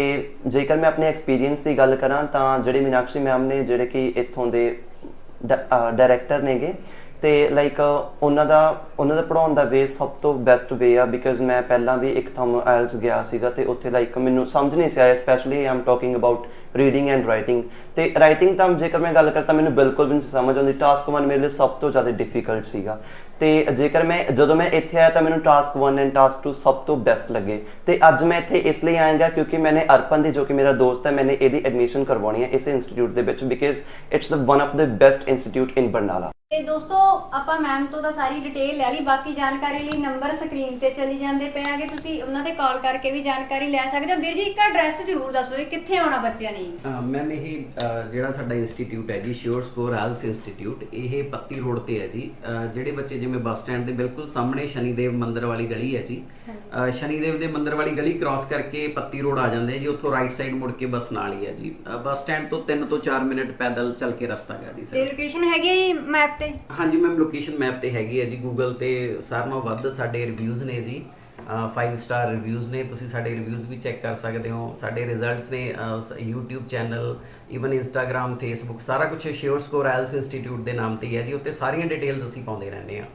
ਜੇਕਰ ਮੈਂ ਆਪਣੇ ਐਕਸਪੀਰੀਅੰਸ ਦੀ ਗੱਲ ਕਰਾਂ ਤਾਂ ਜਿਹੜੇ ਮੀਨਾਕਸ਼ੀ ਮੈਮ ਨੇ, ਜਿਹੜੇ ਕਿ ਇੱਥੋਂ ਦੇ ਡਾਇਰੈਕਟਰ ਨੇਗੇ ਤੇ ਲਾਈਕ ਉਹਨਾਂ ਦਾ ਉਹਨਾਂ ਦਾ ਪੜਾਉਣ ਦਾ ਵੇ ਸਭ ਤੋਂ ਬੈਸਟ ਵੇ ਆ ਬਿਕਾਜ਼ ਮੈਂ ਪਹਿਲਾਂ ਵੀ ਇੱਕ ਥਮ ਆਇਲਸ ਗਿਆ ਸੀਗਾ ਤੇ ਉੱਥੇ ਲਾਈਕ ਮੈਨੂੰ ਸਮਝ ਨਹੀਂ ਸੀ ਆਇਆ specially I'm talking about reading and writing ਤੇ ਰਾਈਟਿੰਗ ਤਾਂ ਜੇਕਰ ਮੈਂ ਗੱਲ ਕਰਤਾ ਮੈਨੂੰ ਬਿਲਕੁਲ ਵੀ ਨਹੀਂ ਸਮਝ ਆਉਂਦੀ ਟਾਸਕ 1 ਮੇਰੇ ਲਈ ਸਭ ਤੋਂ ਜ਼ਿਆਦਾ ਡਿਫਿਕਲਟ ਸੀਗਾ। ਤੇ ਜੇਕਰ ਮੈਂ ਜਦੋਂ ਮੈਂ ਇੱਥੇ ਆਇਆ ਤਾਂ ਮੈਨੂੰ ਟਾਸਕ 1 ਐਂਡ ਟਾਸਕ 2 ਸਭ ਤੋਂ ਬੈਸਟ ਲੱਗੇ। ਤੇ ਅੱਜ ਮੈਂ ਇੱਥੇ ਇਸ ਲਈ ਆਇਆਗਾ ਕਿਉਂਕਿ ਮੈਨੇ ਅਰਪਨ ਦੀ ਜੋ ਕਿ ਮੇਰਾ ਦੋਸਤ ਹੈ ਮੈਨੇ ਇਹਦੀ ਐਡਮਿਸ਼ਨ ਕਰਵਾਉਣੀ ਹੈ ਇਸ ਇੰਸਟੀਚਿਊਟ ਦੇ ਵਿੱਚ because it's the one of the best institute in Barnala ਤੇ ਦੋਸਤੋ ਆਪਾਂ ਮੈਮ ਤੋਂ ਤਾਂ ਸਾਰੀ ਡਿਟੇਲ ਲੈ ਲਈ ਬਾਕੀ ਜਾਣਕਾਰੀ ਲਈ ਨੰਬਰ ਸਕਰੀਨ ਤੇ ਚਲੀ ਜਾਂਦੇ ਪਏ ਆਗੇ। ਤੁਸੀਂ ਉਹਨਾਂ ਤੇ ਕਾਲ ਕਰਕੇ ਵੀ ਜਾਣਕਾਰੀ ਲੈ ਸਕਦੇ ਹੋ। ਵੀਰ ਜੀ ਇੱਕ ਐਡਰੈਸ ਜ਼ਰੂਰ ਦੱਸੋ ਇਹ ਕਿੱਥੇ ਆਉਣਾ ਬੱਚਿਆਂ ਨੇ? ਮੈਮ ਇਹ ਜਿਹੜਾ ਸਾਡਾ ਇੰਸਟੀਚਿਊਟ ਹੈ ਜੀ ਸ਼ੋਰ ਸਕੋਰ ਆਇਲਸ ਇੰਸਟੀਚਿਊਟ ਇਹ ਪੱਤੀ ਰੋਡ ਤੇ ਹੈ ਜੀ। ਜਿਹੜੇ ਬੱਚੇ ਜਿਵੇਂ ਬੱਸ ਸਟੈਂਡ ਦੇ ਬਿਲਕੁਲ ਸਾਹਮਣੇ ਸ਼ਨੀਦੇਵ ਮੰਦਿਰ ਵਾਲੀ ਗਲੀ ਹੈ ਜੀ। ਅਹ, ਸ਼ਨੀਦੇਵ ਦੇ ਮੰਦਿਰ ਵਾਲੀ ਗਲੀ ਕ੍ਰਾਸ ਕਰਕੇ ਪੱਤੀ ਰੋਡ ਆ ਜਾਂਦੇ ਜੀ ਉੱਥੋਂ ਰਾਈਟ ਸਾਈਡ ਮੁੜ ਕੇ ਬੱਸ ਨਾਲ ਹੀ ਹੈ ਜੀ। ਬੱਸ ਸਟੈਂਡ ਤੋਂ 3 ਤੋਂ 4 ਮਿੰਟ ਪੈਦਲ ਚੱਲ ਕੇ ਰਸਤਾ ਹੈ ਜੀ ਤੇ ਸਰ। ਲੋਕੇਸ਼ਨ ਹੈਗੀ ਹੈ ਮੈਪ ਤੇ? ਹਾਂਜੀ ਮੈਮ ਲੋਕੇਸ਼ਨ ਮੈਪ ਤੇ ਹੈਗੀ ਹੈ ਜੀ। ਗੂਗਲ ਤੇ ਸਾਰਿਆਂ ਨਾਲੋਂ ਵੱਧ ਸਾਡੇ ਰਿਵਿਊਜ਼ ਨੇ ਜੀ। 5 ਸਟਾਰ ਰਿਵਿਊਜ਼ ਨੇ। ਤੁਸੀਂ ਸਾਡੇ ਰਿਵਿਊਜ਼ ਵੀ ਚੈੱਕ ਕਰ ਸਕਦੇ ਹੋ। ਸਾਡੇ ਰਿਜ਼ਲਟਸ ਨੇ ਅਹ, ਸ- YouTube channel even Instagram Facebook ਸਾਰਾ ਕੁਝ ਸ਼ਿਓਰ ਸਕੋਰ ਆਇਲਸ ਇੰਸਟੀਚਿਊਟ ਦੇ ਨਾਮ ਤੇ ਹੀ ਹੈ ਜੀ। ਉੱਤੇ ਸਾਰੀਆਂ ਡਿਟੇਲਸ ਅਸੀਂ ਪਾਉਂਦੇ ਰਹਿੰਦੇ ਹਾਂ।